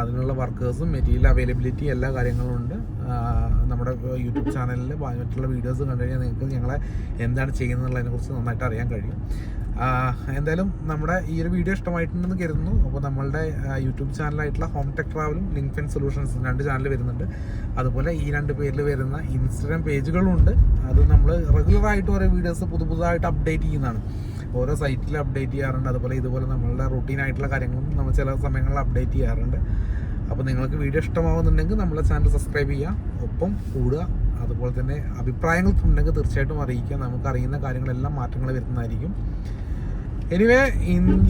അതിനുള്ള വർക്കേഴ്സും മെറ്റീരിയൽ അവൈലബിലിറ്റി എല്ലാ കാര്യങ്ങളും ഉണ്ട്. നമ്മുടെ യൂട്യൂബ് ചാനലിൽ മറ്റുള്ള വീഡിയോസ് കണ്ടു കഴിഞ്ഞാൽ നിങ്ങൾക്ക് ഞങ്ങളെ എന്താണ് ചെയ്യുന്നതിനെ കുറിച്ച് നന്നായിട്ട് അറിയാൻ കഴിയും. എന്തായാലും നമ്മുടെ ഈ ഒരു വീഡിയോ ഇഷ്ടമായിട്ടുണ്ടെന്ന് കരുതുന്നു. അപ്പോൾ നമ്മളുടെ യൂട്യൂബ് ചാനലായിട്ടുള്ള ഹോം ടെക് ട്രാവലും ലിങ്ക് ഫെൻ സൊല്യൂഷൻസ് രണ്ട് ചാനൽ വരുന്നുണ്ട്. അതുപോലെ ഈ രണ്ട് പേരിൽ വരുന്ന ഇൻസ്റ്റഗ്രാം പേജുകളുണ്ട് അത് നമ്മൾ റെഗുലറായിട്ട് ഓരോ വീഡിയോസ് പുതു പുതുതായിട്ട് അപ്ഡേറ്റ് ചെയ്യുന്നതാണ്. ഓരോ സൈറ്റിൽ അപ്ഡേറ്റ് ചെയ്യാറുണ്ട്. അതുപോലെ ഇതുപോലെ നമ്മളുടെ റൂട്ടീൻ ആയിട്ടുള്ള കാര്യങ്ങളും നമ്മൾ ചില സമയങ്ങളിൽ അപ്ഡേറ്റ് ചെയ്യാറുണ്ട്. അപ്പോൾ നിങ്ങൾക്ക് വീഡിയോ ഇഷ്ടമാവുന്നുണ്ടെങ്കിൽ നമ്മളെ ചാനൽ സബ്സ്ക്രൈബ് ചെയ്യുക. ഒപ്പം കൂടുക. അതുപോലെ തന്നെ അഭിപ്രായങ്ങൾ ഉണ്ടെങ്കിൽ തീർച്ചയായിട്ടും അറിയിക്കുക. നമുക്ക് അറിയുന്ന കാര്യങ്ങളെല്ലാം മാറ്റങ്ങൾ വരുന്നതായിരിക്കും. എനിവേ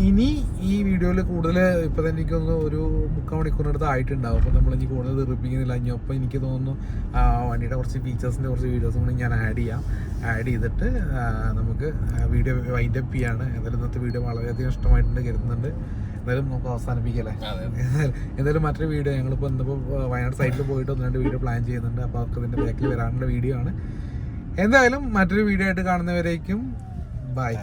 ഇനി ഈ വീഡിയോയിൽ കൂടുതൽ ഇപ്പം തന്നെ എനിക്കൊന്ന് ഒരു മുക്കാൽ മണിക്കൂറിനടുത്ത് ആയിട്ടുണ്ടാവും. അപ്പോൾ നമ്മൾ ഇനി കൂടുതൽ തെറിപ്പിക്കുന്നില്ല. ഇനി ഒപ്പം എനിക്ക് തോന്നുന്നു ആ, വണ്ടിയുടെ കുറച്ച് ഫീച്ചേഴ്സിന്റെ കുറച്ച് വീഡിയോസും കൂടി ഞാൻ ആഡ് ചെയ്യാം. ആഡ് ചെയ്തിട്ട് നമുക്ക് വീഡിയോ വൈൻഡ് അപ്പ് ചെയ്യാണ്. എന്തായാലും ഇന്നത്തെ വീഡിയോ വളരെയധികം ഇഷ്ടമായിട്ടുണ്ട് കരുതുന്നുണ്ട്. എന്തായാലും നമുക്ക് അവസാനിപ്പിക്കല്ലേ എന്തായാലും മറ്റൊരു വീഡിയോ ഞങ്ങളിപ്പോൾ ഇന്നിപ്പോൾ വയനാട് സൈഡിൽ പോയിട്ട് ഒന്ന് രണ്ട് വീഡിയോ പ്ലാൻ ചെയ്യുന്നുണ്ട്. അപ്പോൾ അവർക്ക് ഇതിന്റെ ബാക്കിൽ വരാനുള്ള വീഡിയോ ആണ്. എന്തായാലും മറ്റൊരു വീഡിയോ ആയിട്ട് കാണുന്നവരേക്കും ബൈ